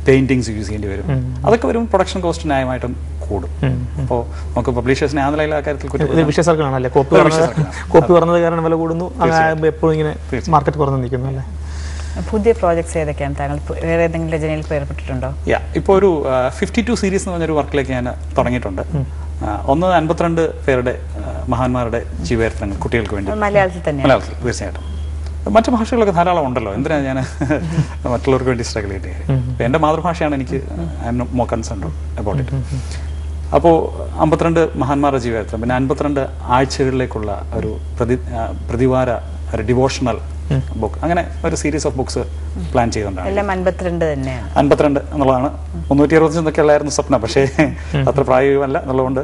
പെയിന്റിങ്സ് യൂസ് ചെയ്യേണ്ടി വരും. അതൊക്കെ വരും പ്രൊഡക്ഷൻ കോസ്റ്റ് ന്യായമായിട്ടും കൂടും. അപ്പോൾ നമുക്ക് പബ്ലിഷേഴ്സിനെ ആ നിലയിൽ ആ കാര്യത്തിൽ വിഷയ കോപ്പി. കോപ്പി കാരണം വില കൂടുന്നു. എപ്പോഴും ഇങ്ങനെ മാർക്കറ്റ് കുറഞ്ഞു നിൽക്കുന്നു അല്ലേ? പുതിയ പ്രോജക്ട്സ് ഏതൊക്കെയാണ് താങ്കൾ? ഇപ്പൊ വേറെ ഏതെങ്കിലും രചനയിൽ ഏർപ്പെട്ടിട്ടുണ്ടോ യാ ഇപ്പോൾ ഒരു ഫിഫ്റ്റി ടു സീരീസ് എന്ന് പറഞ്ഞൊരു വർക്കിലേക്ക് ഞാൻ തുടങ്ങിയിട്ടുണ്ട്. ഒന്ന് അൻപത്തിരണ്ട് പേരുടെ മഹാന്മാരുടെ ജീവചരിത്രങ്ങൾ കുട്ടികൾക്ക് വേണ്ടി. മലയാളത്തിൽ തന്നെ മലയാളത്തിൽ തീർച്ചയായിട്ടും. മറ്റു ഭാഷകളൊക്കെ ധാരാളം ഉണ്ടല്ലോ. എന്തിനാണ് ഞാൻ മറ്റുള്ളവർക്ക് വേണ്ടി സ്ട്രഗിൾ ചെയ്യേണ്ടത് എന്റെ മാതൃഭാഷയാണ് എനിക്ക് I'm more concerned about it അപ്പോൾ അമ്പത്തിരണ്ട് മഹാന്മാരുടെ ജീവചരിത്രം പിന്നെ അൻപത്തിരണ്ട് ആഴ്ചകളിലേക്കുള്ള ഒരു പ്രതി പ്രതിവാര ഒരു ഡിവോഷണൽ ബുക്ക്. അങ്ങനെ ഒരു സീരീസ് ഓഫ് ബുക്ക്സ് പ്ലാൻ ചെയ്തുകൊണ്ടാണ്. എല്ലാം അൻപത്തിരണ്ട് തന്നെയാണ്. അൻപത്തിരണ്ട് എന്നുള്ളതാണ്. മുന്നൂറ്റി അറുപത്തഞ്ചൊക്കെ ഉള്ളായിരുന്നു സ്വപ്നം. പക്ഷേ അത്ര പ്രായോഗികമല്ല എന്നുള്ളതുകൊണ്ട്.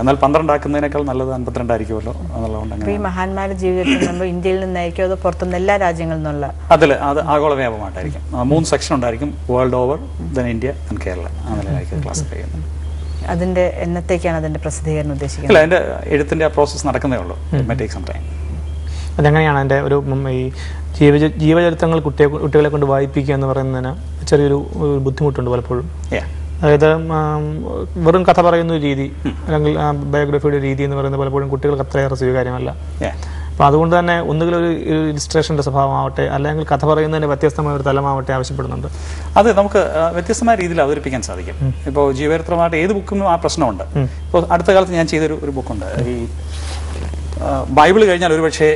എന്നാൽ പന്ത്രണ്ടാക്കുന്നതിനേക്കാൾ നല്ലത് അൻപത്തിരണ്ടായിരിക്കുമല്ലോ എന്നുള്ളതുകൊണ്ട് ഈ മഹാന്മാരുടെ ജീവിതത്തിൽ നമ്മൾ ഇന്ത്യയിൽ നിന്നായിരിക്കും അതോ പുറത്തുനിന്ന് എല്ലാ രാജ്യങ്ങളിൽ നിന്നുള്ള? അതിൽ അത് ആഗോള വ്യാപകമായിട്ടായിരിക്കും മൂന്ന് സെക്ഷൻ ഉണ്ടായിരിക്കും. World over then India and Kerala. അങ്ങനെയായിരിക്കും ക്ലാസിഫൈ ചെയ്യുന്നത്. അതിന്റെ എന്നത്തേക്കാണ് അതിന്റെ പ്രസിദ്ധീകരണം ഉദ്ദേശിക്കുന്നത്? അല്ല അതിന്റെ എഴുത്തിന്റെ ആ പ്രോസസ്സ് നടക്കുന്നേ ഉള്ളൂ. ടേക്ക് സം ടൈം അതെങ്ങനെയാണ് എന്റെ ഒരു ഈ ജീവ ജീവചരിത്രങ്ങൾ കുട്ടിയെ കുട്ടികളെ കൊണ്ട് വായിപ്പിക്കുക എന്ന് പറയുന്നതിന് ചെറിയൊരു ഒരു ബുദ്ധിമുട്ടുണ്ട് പലപ്പോഴും. അതായത് വെറും കഥ പറയുന്ന ഒരു രീതി അല്ലെങ്കിൽ ബയോഗ്രഫിയുടെ രീതി എന്ന് പറയുന്നത് പലപ്പോഴും കുട്ടികൾക്ക് അത്രയേറെ സ്വീകാര്യമല്ല അപ്പോൾ അതുകൊണ്ട് തന്നെ ഒന്നുകിൽ ഒരു ഇലിസ്ട്രേഷന്റെ സ്വഭാവമാവട്ടെ അല്ലെങ്കിൽ കഥ പറയുന്നതിന് വ്യത്യസ്തമായ ഒരു തലമാവട്ടെ ആവശ്യപ്പെടുന്നുണ്ട്. അത് നമുക്ക് വ്യത്യസ്തമായ രീതിയിൽ അവതരിപ്പിക്കാൻ സാധിക്കും. ഇപ്പോൾ ജീവചരിത്രമായിട്ട് ഏത് ബുക്കിനും ആ പ്രശ്നമുണ്ട്. ഇപ്പോൾ അടുത്ത കാലത്ത് ഞാൻ ചെയ്തൊരു ഒരു ബുക്കുണ്ട്. ഈ ബൈബിൾ കഴിഞ്ഞാൽ ഒരുപക്ഷെ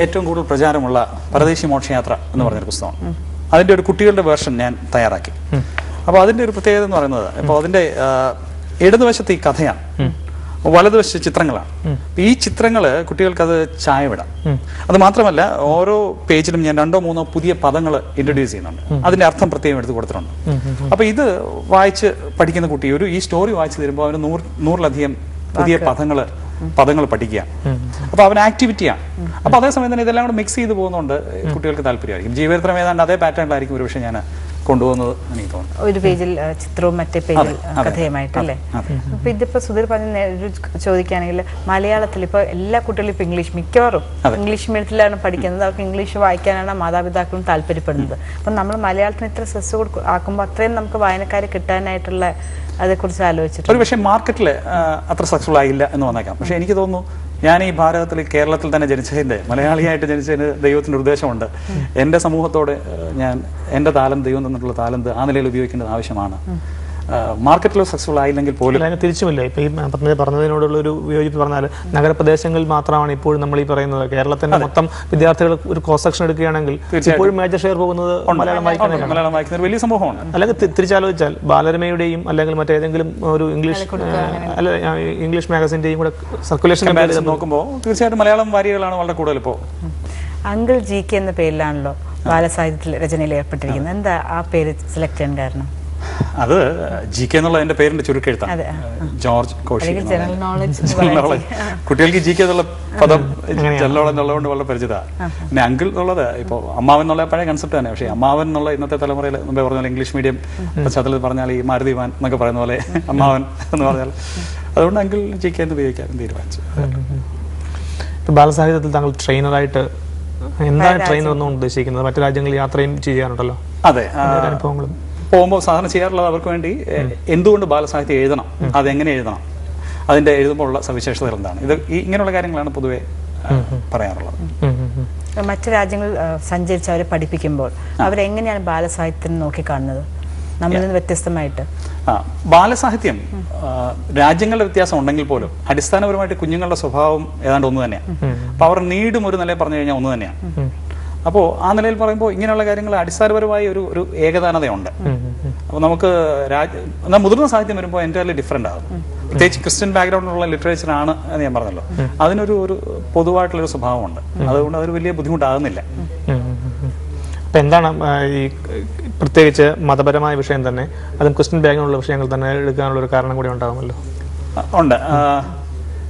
ഏറ്റവും കൂടുതൽ പ്രചാരമുള്ള പരദേശി മോക്ഷയാത്ര എന്ന് പറഞ്ഞൊരു പുസ്തകമാണ്. അതിന്റെ ഒരു കുട്ടികളുടെ വേർഷൻ ഞാൻ തയ്യാറാക്കി. അപ്പോൾ അതിന്റെ ഒരു പ്രത്യേകത എന്ന് പറയുന്നത് ഇപ്പോൾ അതിന്റെ ഇടതുവശത്ത് ഈ കഥയാണ്. വലതുവശത്ത് ചിത്രങ്ങളാണ്. ഈ ചിത്രങ്ങൾ കുട്ടികൾക്ക് അത് ചായ വിടാം അത് മാത്രമല്ല ഓരോ പേജിലും ഞാൻ രണ്ടോ മൂന്നോ പുതിയ പദങ്ങൾ ഇൻട്രൊഡ്യൂസ് ചെയ്യുന്നുണ്ട്. അതിന്റെ അർത്ഥം പ്രത്യേകം എടുത്തു കൊടുത്തിട്ടുണ്ട്. അപ്പൊ ഇത് വായിച്ച് പഠിക്കുന്ന കുട്ടി ഒരു ഈ സ്റ്റോറി വായിച്ചു തരുമ്പോൾ അവന് നൂറ് നൂറിലധികം പുതിയ പദങ്ങൾ പദങ്ങൾ പഠിക്കുക. അപ്പൊ അവൻ ആക്ടിവിറ്റിയാണ്. അപ്പൊ അതേസമയം തന്നെ ഇതെല്ലാം കൂടെ മിക്സ് ചെയ്ത് പോകുന്നുണ്ട് കുട്ടികൾക്ക് താല്പര്യമായിരിക്കും. ജീവചരിത്രം ഏതാണ്ട് അതേ പാറ്റേണിലായിരിക്കും ഒരുപക്ഷെ ഞാൻ കൊണ്ടുപോകുന്നത് എനിക്ക് തോന്നുന്നു. ഒരു പേജിൽ ചിത്രവും മറ്റേ പേജിൽ. കഥയുമായിട്ടല്ലേ? അപ്പൊ ഇതിപ്പോ സുധീർ പറഞ്ഞ ചോദിക്കുകയാണെങ്കിൽ മലയാളത്തിൽ ഇപ്പൊ എല്ലാ കുട്ടികളും ഇപ്പൊ ഇംഗ്ലീഷ് മിക്കവാറും. ഇംഗ്ലീഷ് മീഡിയത്തിലാണ് പഠിക്കുന്നത്. അവർക്ക് ഇംഗ്ലീഷ് വായിക്കാനാണ് മാതാപിതാക്കളും താല്പര്യപ്പെടുന്നത്. അപ്പൊ നമ്മൾ മലയാളത്തിന് ഇത്ര സ്ട്രെസ് കൊടുക്കും ആക്കുമ്പോൾ അത്രയും നമുക്ക് വായനക്കാരെ കിട്ടാനായിട്ടുള്ള അതേക്കുറിച്ച് ആലോചിച്ചിട്ടുണ്ട്. ഒരു പക്ഷേ മാർക്കറ്റിൽ അത്ര സക്സസ്ഫുൾ ആയില്ല എന്ന് വന്നേക്കാം. പക്ഷെ എനിക്ക് തോന്നുന്നു ഞാൻ ഈ ഭാരതത്തിൽ കേരളത്തിൽ തന്നെ ജനിച്ചതിന്റെ മലയാളിയായിട്ട് ജനിച്ചതിന് ദൈവത്തിന്റെ ഉദ്ദേശമുണ്ട്. എന്റെ സമൂഹത്തോടെ ഞാൻ എന്റെ താലം ദൈവം തന്നിട്ടുള്ള താലന്ത് ആ നിലയിൽ ഉപയോഗിക്കേണ്ടത് ആവശ്യമാണ്. മാർക്കറ്റിൽ സക്സസ്ഫുൾ ആയില്ലെങ്കിൽ പോലും അതിന് തിരിച്ചുമില്ല. ഇപ്പൊ ഈ പത്മജ പറഞ്ഞതിനോടുള്ള ഒരു വിയോജിപ്പ് പറഞ്ഞാൽ നഗരപ്രദേശങ്ങളിൽ മാത്രമാണ് ഇപ്പോഴും നമ്മൾ ഈ പറയുന്നത്. കേരളത്തിന്റെ മൊത്തം വിദ്യാർത്ഥികൾ ഒരു ക്രോസ് സെക്ഷൻ എടുക്കുകയാണെങ്കിൽ ഇപ്പോഴും മേജർ ഷെയർ പോകുന്നത് മലയാളം വായിക്കുന്ന മലയാളം വായിക്കുന്ന ഒരു വലിയ സംഭവമാണ്. അല്ലെങ്കിൽ തിരിച്ചാലോചിച്ചാൽ ബാലരമയുടെയും അല്ലെങ്കിൽ മറ്റേതെങ്കിലും ഒരു ഇംഗ്ലീഷ് അല്ല ഇംഗ്ലീഷ് മാഗസിന്റെയും കൂടെ സർക്കുലേഷൻ നോക്കുമ്പോൾ തീർച്ചയായിട്ടും മലയാളം വാരികളാണ് വളരെ കൂടുതൽ ഇപ്പോൾ അങ്കിൾ ജി കെ എന്ന പേരിലാണല്ലോ ബാലസാഹിത്യത്തിൽ രചനയിൽ ഏർപ്പെട്ടിരിക്കുന്നത്. എന്താ ആ പേര് സെലക്ട് ചെയ്യാൻ കാരണം? അത് ജി കെ എന്നുള്ള എന്റെ പേരിന്റെ ചുരുക്കെഴുത്താണ് ജോർജ് കോഷി അല്ലെങ്കിൽ ജനറൽ നോളജ് കുട്ടികൾക്ക് ജി കെ എന്നുള്ള പദം ജനലോളം എന്നുള്ളതുകൊണ്ട് വളരെ പരിചിതമാണ് പിന്നെ അങ്കിൾ എന്നുള്ളത് ഇപ്പോൾ അമ്മാവൻ എന്നുള്ള പഴയ കൺസെപ്റ്റ് തന്നെ. പക്ഷേ അമ്മാവൻ എന്നുള്ള ഇന്നത്തെ തലമുറയിൽ മുമ്പേ പറഞ്ഞ പോലെ ഇംഗ്ലീഷ് മീഡിയം പശ്ചാത്തലത്തിൽ പറഞ്ഞാൽ ഈ മാരുതി വാൻ എന്നൊക്കെ പറയുന്ന പോലെ അമ്മാവൻ എന്ന് പറഞ്ഞാൽ. അതുകൊണ്ട് അങ്കിൾ ജി കെ എന്ന് ഉപയോഗിക്കാൻ തീരുമാനിച്ചു. ഇപ്പൊ ബാലസാഹിത്യത്തിൽ താങ്കൾ ട്രെയിനറായിട്ട് എന്താണ് ട്രെയിനർ എന്നും ഉദ്ദേശിക്കുന്നത്? മറ്റു രാജ്യങ്ങളിൽ യാത്രയും ചെയ്യാറുണ്ടല്ലോ? അതെ അനുഭവങ്ങളും. പോകുമ്പോൾ സാധാരണ ചെയ്യാറുള്ളത് അവർക്ക് വേണ്ടി എന്തുകൊണ്ട് ബാലസാഹിത്യം എഴുതണം? അതെങ്ങനെ എഴുതണം? അതിന്റെ എഴുതുമ്പോഴുള്ള സവിശേഷതകൾ എന്താണ്? ഇത് ഇങ്ങനെയുള്ള കാര്യങ്ങളാണ് പൊതുവെ പറയാറുള്ളത്. മറ്റു രാജ്യങ്ങൾ സഞ്ചരിച്ച് അവരെ പഠിപ്പിക്കുമ്പോൾ അവരെങ്ങനെയാണ് ബാലസാഹിത്യം നോക്കിക്കാണുന്നത്? നമ്മളിൽ നിന്ന് വ്യത്യസ്തമായിട്ട്. ആ ബാലസാഹിത്യം രാജ്യങ്ങളുടെ വ്യത്യാസം ഉണ്ടെങ്കിൽ പോലും അടിസ്ഥാനപരമായിട്ട് കുഞ്ഞുങ്ങളുടെ സ്വഭാവം ഏതാണ്ട് ഒന്ന് തന്നെയാണ് അപ്പൊ അവർ നീടും ഒരു നിലയിൽ പറഞ്ഞു കഴിഞ്ഞാൽ ഒന്ന് തന്നെയാണ് അപ്പോൾ ആ നിലയിൽ പറയുമ്പോൾ ഇങ്ങനെയുള്ള കാര്യങ്ങൾ അടിസ്ഥാനപരമായ ഒരു ഒരു ഏകതാനതയുണ്ട്. അപ്പോൾ നമുക്ക് രാജ്യ എന്നാൽ മുതിർന്ന സാഹിത്യം വരുമ്പോൾ എന്റെ ഡിഫറെന്റ് ആകും. പ്രത്യേകിച്ച് ക്രിസ്ത്യൻ ബാക്ക്ഗ്രൗണ്ടിലുള്ള ലിറ്ററേച്ചറാണ് എന്ന് ഞാൻ പറഞ്ഞല്ലോ. അതിനൊരു ഒരു പൊതുവായിട്ടുള്ളൊരു സ്വഭാവമുണ്ട്. അതുകൊണ്ട് അതൊരു വലിയ ബുദ്ധിമുട്ടാകുന്നില്ല. അപ്പൊ എന്താണ് ഈ പ്രത്യേകിച്ച് മതപരമായ വിഷയം തന്നെ അതും ക്രിസ്ത്യൻ ബാങ്കിനുള്ള വിഷയങ്ങൾ തന്നെ എടുക്കാനുള്ള ഒരു കാരണം കൂടി ഉണ്ടാകുമല്ലോ? ഉണ്ട്.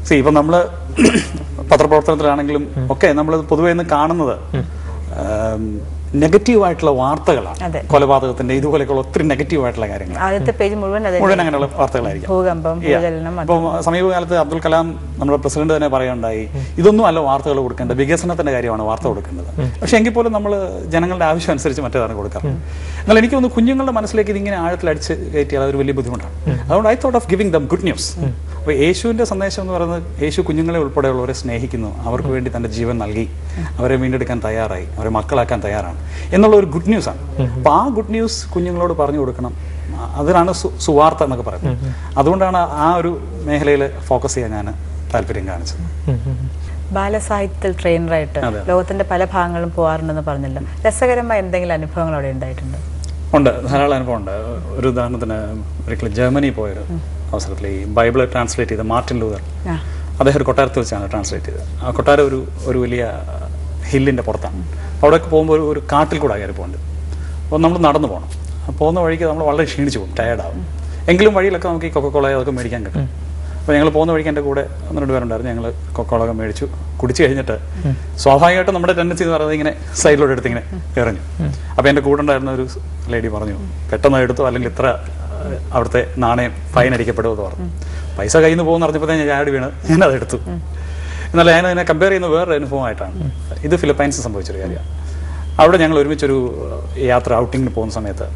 സി ഇപ്പം നമ്മൾ പത്രപ്രവർത്തനത്തിലാണെങ്കിലും ഒക്കെ നമ്മൾ പൊതുവെ ഇന്ന് കാണുന്നത് നെഗറ്റീവ് ആയിട്ടുള്ള വാർത്തകളാണ്. കൊലപാതകത്തിന്റെ ഇതുപോലെയൊക്കെയുള്ള ഒത്തിരി നെഗറ്റീവ് ആയിട്ടുള്ള കാര്യങ്ങൾ മുഴുവൻ അങ്ങനെയുള്ള വാർത്തകളായിരിക്കും. അപ്പം സമീപകാലത്ത് അബ്ദുൽ കലാം നമ്മുടെ പ്രസിഡന്റ് തന്നെ പറയുണ്ടായി ഇതൊന്നും അല്ല വാർത്തകൾ കൊടുക്കേണ്ടത് വികസനത്തിന്റെ കാര്യമാണ് വാർത്ത കൊടുക്കേണ്ടത് പക്ഷെ എങ്കിൽ പോലും നമ്മൾ ജനങ്ങളുടെ ആവശ്യം അനുസരിച്ച് മറ്റേതാണ് കൊടുക്കാറ് എന്നാൽ എനിക്ക് തോന്നുന്നു കുഞ്ഞുങ്ങളുടെ മനസ്സിലേക്ക് ഇതിങ്ങനെ ആഴത്തിൽ അടിച്ച് കയറ്റിയാൽ അതൊരു വലിയ ബുദ്ധിമുട്ടാണ്. അതുകൊണ്ട് I thought of giving them good news അപ്പോൾ യേശുവിന്റെ സന്ദേശം എന്ന് പറയുന്നത് യേശു കുഞ്ഞുങ്ങളെ ഉൾപ്പെടെയുള്ളവരെ സ്നേഹിക്കുന്നു. അവർക്ക് വേണ്ടി തന്റെ ജീവൻ നൽകി. അവരെ വീണ്ടെടുക്കാൻ തയ്യാറായി. അവരെ മക്കളാക്കാൻ തയ്യാറാണ്. എന്നുള്ള ഒരു ഗുഡ് ന്യൂസ് ആണ്. അപ്പോൾ ആ ഗുഡ് ന്യൂസ് കുഞ്ഞുങ്ങളോട് പറഞ്ഞു കൊടുക്കണം. അതിനാണ് സു- സുവാർത്ത എന്നൊക്കെ പറയുന്നത്. അതുകൊണ്ടാണ് ആ ഒരു മേഖലയിൽ ഫോക്കസ് ചെയ്യാൻ ഞാൻ താല്പര്യം കാണിച്ചത്. ബാലസാഹിത്യത്തിൽ ട്രെയിനറായിട്ട്. ലോകത്തിന്റെ പല ഭാഗങ്ങളും പോകാറുണ്ടെന്ന് പറഞ്ഞല്ലോ. രസകരമായ എന്തെങ്കിലും അനുഭവങ്ങൾ അവിടെ ഉണ്ടായിട്ടുണ്ട്? ഉണ്ട്. ധാരാളം അനുഭവം ഉണ്ട്. ഒരു ഉദാഹരണത്തിന് ഒരിക്കലും ജർമ്മനി പോയൊരു അവസരത്തിൽ ഈ ബൈബിൾ ട്രാൻസ്ലേറ്റ് ചെയ്ത മാർട്ടിൻ ലൂതർ. അദ്ദേഹം ഒരു കൊട്ടാരത്തിൽ വെച്ചാണ് ട്രാൻസ്ലേറ്റ് ചെയ്തത്. ആ കൊട്ടാരം ഒരു ഒരു വലിയ ഹില്ലിന്റെ പുറത്താണ്. അവിടെയൊക്കെ പോകുമ്പോൾ ഒരു ഒരു കാട്ടിൽ കൂടെ കയറി പോകുന്നുണ്ട് അപ്പോൾ നമ്മൾ നടന്നു പോകണം പോകുന്ന വഴിക്ക് നമ്മൾ വളരെ ക്ഷീണിച്ച് പോകും ടയേർഡാവും എങ്കിലും വഴിയിലൊക്കെ നമുക്ക് ഈ കൊക്കക്കോള അതൊക്കെ മേടിക്കാൻ കിട്ടും. അപ്പോൾ ഞങ്ങൾ പോകുന്ന വഴിക്ക് എന്റെ കൂടെ ഒന്ന് രണ്ട് പേരുണ്ടായിരുന്നു. ഞങ്ങൾ കൊക്കക്കോള ഒക്കെ മേടിച്ചു കുടിച്ച് കഴിഞ്ഞിട്ട് സ്വാഭാവികമായിട്ടും നമ്മുടെ ടെൻഡൻസി എന്ന് പറയുന്നത് ഇങ്ങനെ സൈഡിലോട്ട് എടുത്ത് ഇങ്ങനെ എറിഞ്ഞു. അപ്പോൾ എന്റെ കൂടെ ഉണ്ടായിരുന്ന ഒരു ലേഡി പറഞ്ഞു പെട്ടെന്ന് എടുത്തു അല്ലെങ്കിൽ ഇത്ര അവിടുത്തെ നാണയം ഫൈൻ അടിക്കപ്പെടുമെന്ന് പറഞ്ഞു. പൈസ കയ്യിൽ നിന്ന് പോകുന്ന പറഞ്ഞപ്പോൾ ഞാൻ ചാടി വീണ്. അത് എടുത്തു. എന്നാൽ ഞാൻ അതിനെ കമ്പയർ ചെയ്യുന്ന വേറൊരു അനുഭവമായിട്ടാണ്. ഇത് ഫിലിപ്പൈൻസ് സംഭവിച്ചൊരു കാര്യമാണ്. അവിടെ ഞങ്ങൾ ഒരുമിച്ചൊരു യാത്ര ഔട്ടിങ്ങിന് പോകുന്ന സമയത്ത്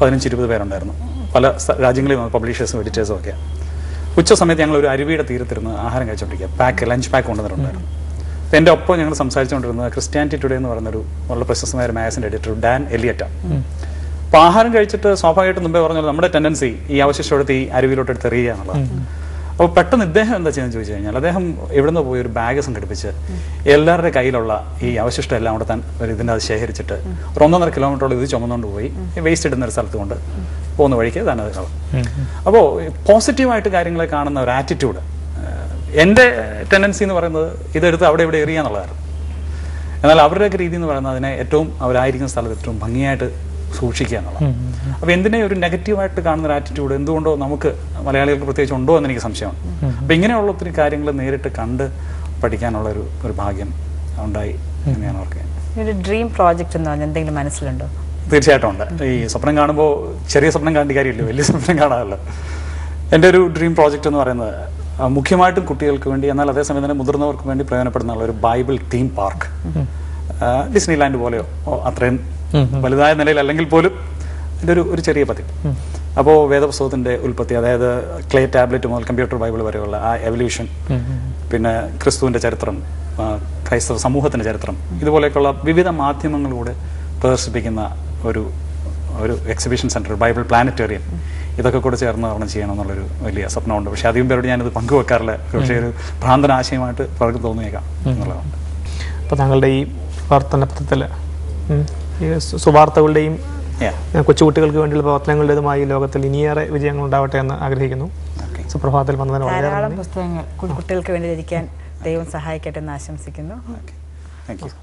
പതിനഞ്ച് ഇരുപത് പേരുണ്ടായിരുന്നു. പല രാജ്യങ്ങളിൽ നിന്ന് പബ്ലിഷേഴ്സും എഡിറ്റേഴ്സും ഒക്കെ. ഉച്ച സമയത്ത് ഞങ്ങൾ ഒരു അരുവിയുടെ തീരത്തിരുന്ന് ആഹാരം കഴിച്ചുകൊണ്ടിരിക്കുക പാക്ക് ലഞ്ച് പാക്ക് കൊണ്ടുവന്നിട്ടുണ്ടായിരുന്നു. അപ്പോൾ എന്റെ ഒപ്പം ഞങ്ങൾ സംസാരിച്ചുകൊണ്ടിരുന്നത് ക്രിസ്ത്യാനിറ്റി ടുഡേ എന്ന് പറയുന്നൊരു വളരെ പ്രശസ്തമായ ഒരു മാഗസിന്റെ എഡിറ്റർ ഡാൻ എലിയറ്റ അപ്പോൾ ആഹാരം കഴിച്ചിട്ട് സ്വാഭാവികമായിട്ടും മുമ്പേ പറഞ്ഞാൽ നമ്മുടെ ടെൻഡൻസി ഈ അവശിഷ്ടം എടുത്ത് ഈ അരുവിയിലോട്ട് എടുത്ത് എറിയുക എന്നുള്ളത്. അപ്പോൾ പെട്ടെന്ന് ഇദ്ദേഹം എന്താ ചെയ്യുന്നത് ചോദിച്ചു കഴിഞ്ഞാൽ അദ്ദേഹം എവിടുന്ന് പോയി ഒരു ബാഗ് സംഘടിപ്പിച്ച് എല്ലാവരുടെ കയ്യിലുള്ള ഈ അവശിഷ്ടം എല്ലാം കൂടെ താൻ ഒരു ഇതിന്റെ അത് ശേഖരിച്ചിട്ട് ഒരു ഒന്നൊന്നര കിലോമീറ്ററോളം ഇത് ചുമന്നുകൊണ്ട് പോയി വേസ്റ്റ് ഇടുന്ന ഒരു സ്ഥലത്ത് കൊണ്ട് പോകുന്ന വഴിക്ക് താൻ അത് അപ്പോൾ പോസിറ്റീവായിട്ട് കാര്യങ്ങളെ കാണുന്ന ഒരു ആറ്റിറ്റ്യൂഡ് എന്റെ ടെൻഡൻസി എന്ന് പറയുന്നത് ഇതെടുത്ത് അവിടെ ഇവിടെ എറിയാന്നുള്ളതായിരുന്നു എന്നാൽ അവരുടെയൊക്കെ രീതി എന്ന് പറയുന്നത് അതിനെ ഏറ്റവും അവരായിരിക്കുന്ന സ്ഥലത്ത് ഏറ്റവും ഭംഗിയായിട്ട് സൂക്ഷിക്കുക എന്നുള്ളത്. അപ്പോൾ എന്തിനെ ഒരു നെഗറ്റീവായിട്ട് കാണുന്ന ഒരു ആറ്റിറ്റ്യൂഡ് എന്തുകൊണ്ടോ നമുക്ക് മലയാളികൾക്ക് പ്രത്യേകിച്ച് ഉണ്ടോ എന്ന് എനിക്ക് സംശയമാണ്. അപ്പോൾ ഇങ്ങനെയുള്ള ഒത്തിരി കാര്യങ്ങൾ നേരിട്ട് കണ്ട് പഠിക്കാനുള്ള ഒരു ഒരു ഭാഗ്യം ഉണ്ടായി എന്ന് ഞാൻ ഓർക്കുകയാണ്. ഒരു ഡ്രീം പ്രോജക്റ്റ് എന്ന് പറഞ്ഞാൽ എന്തെങ്കിലും മനസ്സിലുണ്ടോ? തീർച്ചയായിട്ടും ഉണ്ട്. ഈ സ്വപ്നം കാണുമ്പോൾ ചെറിയ സ്വപ്നം കാണേണ്ട കാര്യമില്ല വലിയ സ്വപ്നം കാണാമല്ലോ. എന്റെ ഒരു ഡ്രീം പ്രോജക്റ്റ് എന്ന് പറയുന്നത് മുഖ്യമായിട്ടും കുട്ടികൾക്ക് വേണ്ടി എന്നാൽ അതേസമയം തന്നെ മുതിർന്നവർക്ക് വേണ്ടി പ്രയോജനപ്പെടുന്ന ഒരു Bible theme park Disneyland പോലെയോ അത്രയും വലുതായ നിലയിൽ അല്ലെങ്കിൽ പോലും അതിന്റെ ഒരു ഒരു ചെറിയ പതി അപ്പോൾ വേദപുസ്തകത്തിന്റെ ഉൽപ്പത്തി അതായത് ക്ലേ ടാബ്ലറ്റ് മുതൽ കമ്പ്യൂട്ടർ ബൈബിൾ വരെയുള്ള ആ എവല്യൂഷൻ പിന്നെ ക്രിസ്തുവിന്റെ ചരിത്രം ക്രൈസ്തവ സമൂഹത്തിന്റെ ചരിത്രം ഇതുപോലെയൊക്കെയുള്ള വിവിധ മാധ്യമങ്ങളിലൂടെ പ്രദർശിപ്പിക്കുന്ന ഒരു ഒരു എക്സിബിഷൻ സെന്റർ ബൈബിൾ പ്ലാനറ്റേറിയം ഇതൊക്കെ കൂടെ ചേർന്ന് ഒരെണ്ണം ചെയ്യണം എന്നുള്ളൊരു വലിയ സ്വപ്നമുണ്ട്. പക്ഷേ അധികം പേരോട് ഞാനിത് പങ്കുവെക്കാറില്ല. പക്ഷേ ഒരു ഭ്രാന്തൻ ആശയമായിട്ട് പലർക്കും തോന്നിയേക്കാം എന്നുള്ളതാണ്. അപ്പോൾ താങ്കളുടെ ഈ സു- സുവാർത്തകളുടെയും കൊച്ചുകുട്ടികൾക്ക് വേണ്ടിയുള്ള പ്രവർത്തനങ്ങളുടേതുമായി ലോകത്തിൽ ഇനിയേറെ വിജയങ്ങൾ ഉണ്ടാവട്ടെ എന്ന് ആഗ്രഹിക്കുന്നു. സുപ്രഭാതത്തിൽ വന്നതിന് വളരെ പുസ്തകങ്ങൾ കുട്ടികൾക്ക് വേണ്ടി ദൈവം സഹായിക്കട്ടെ എന്ന് ആശംസിക്കുന്നു. Thank you.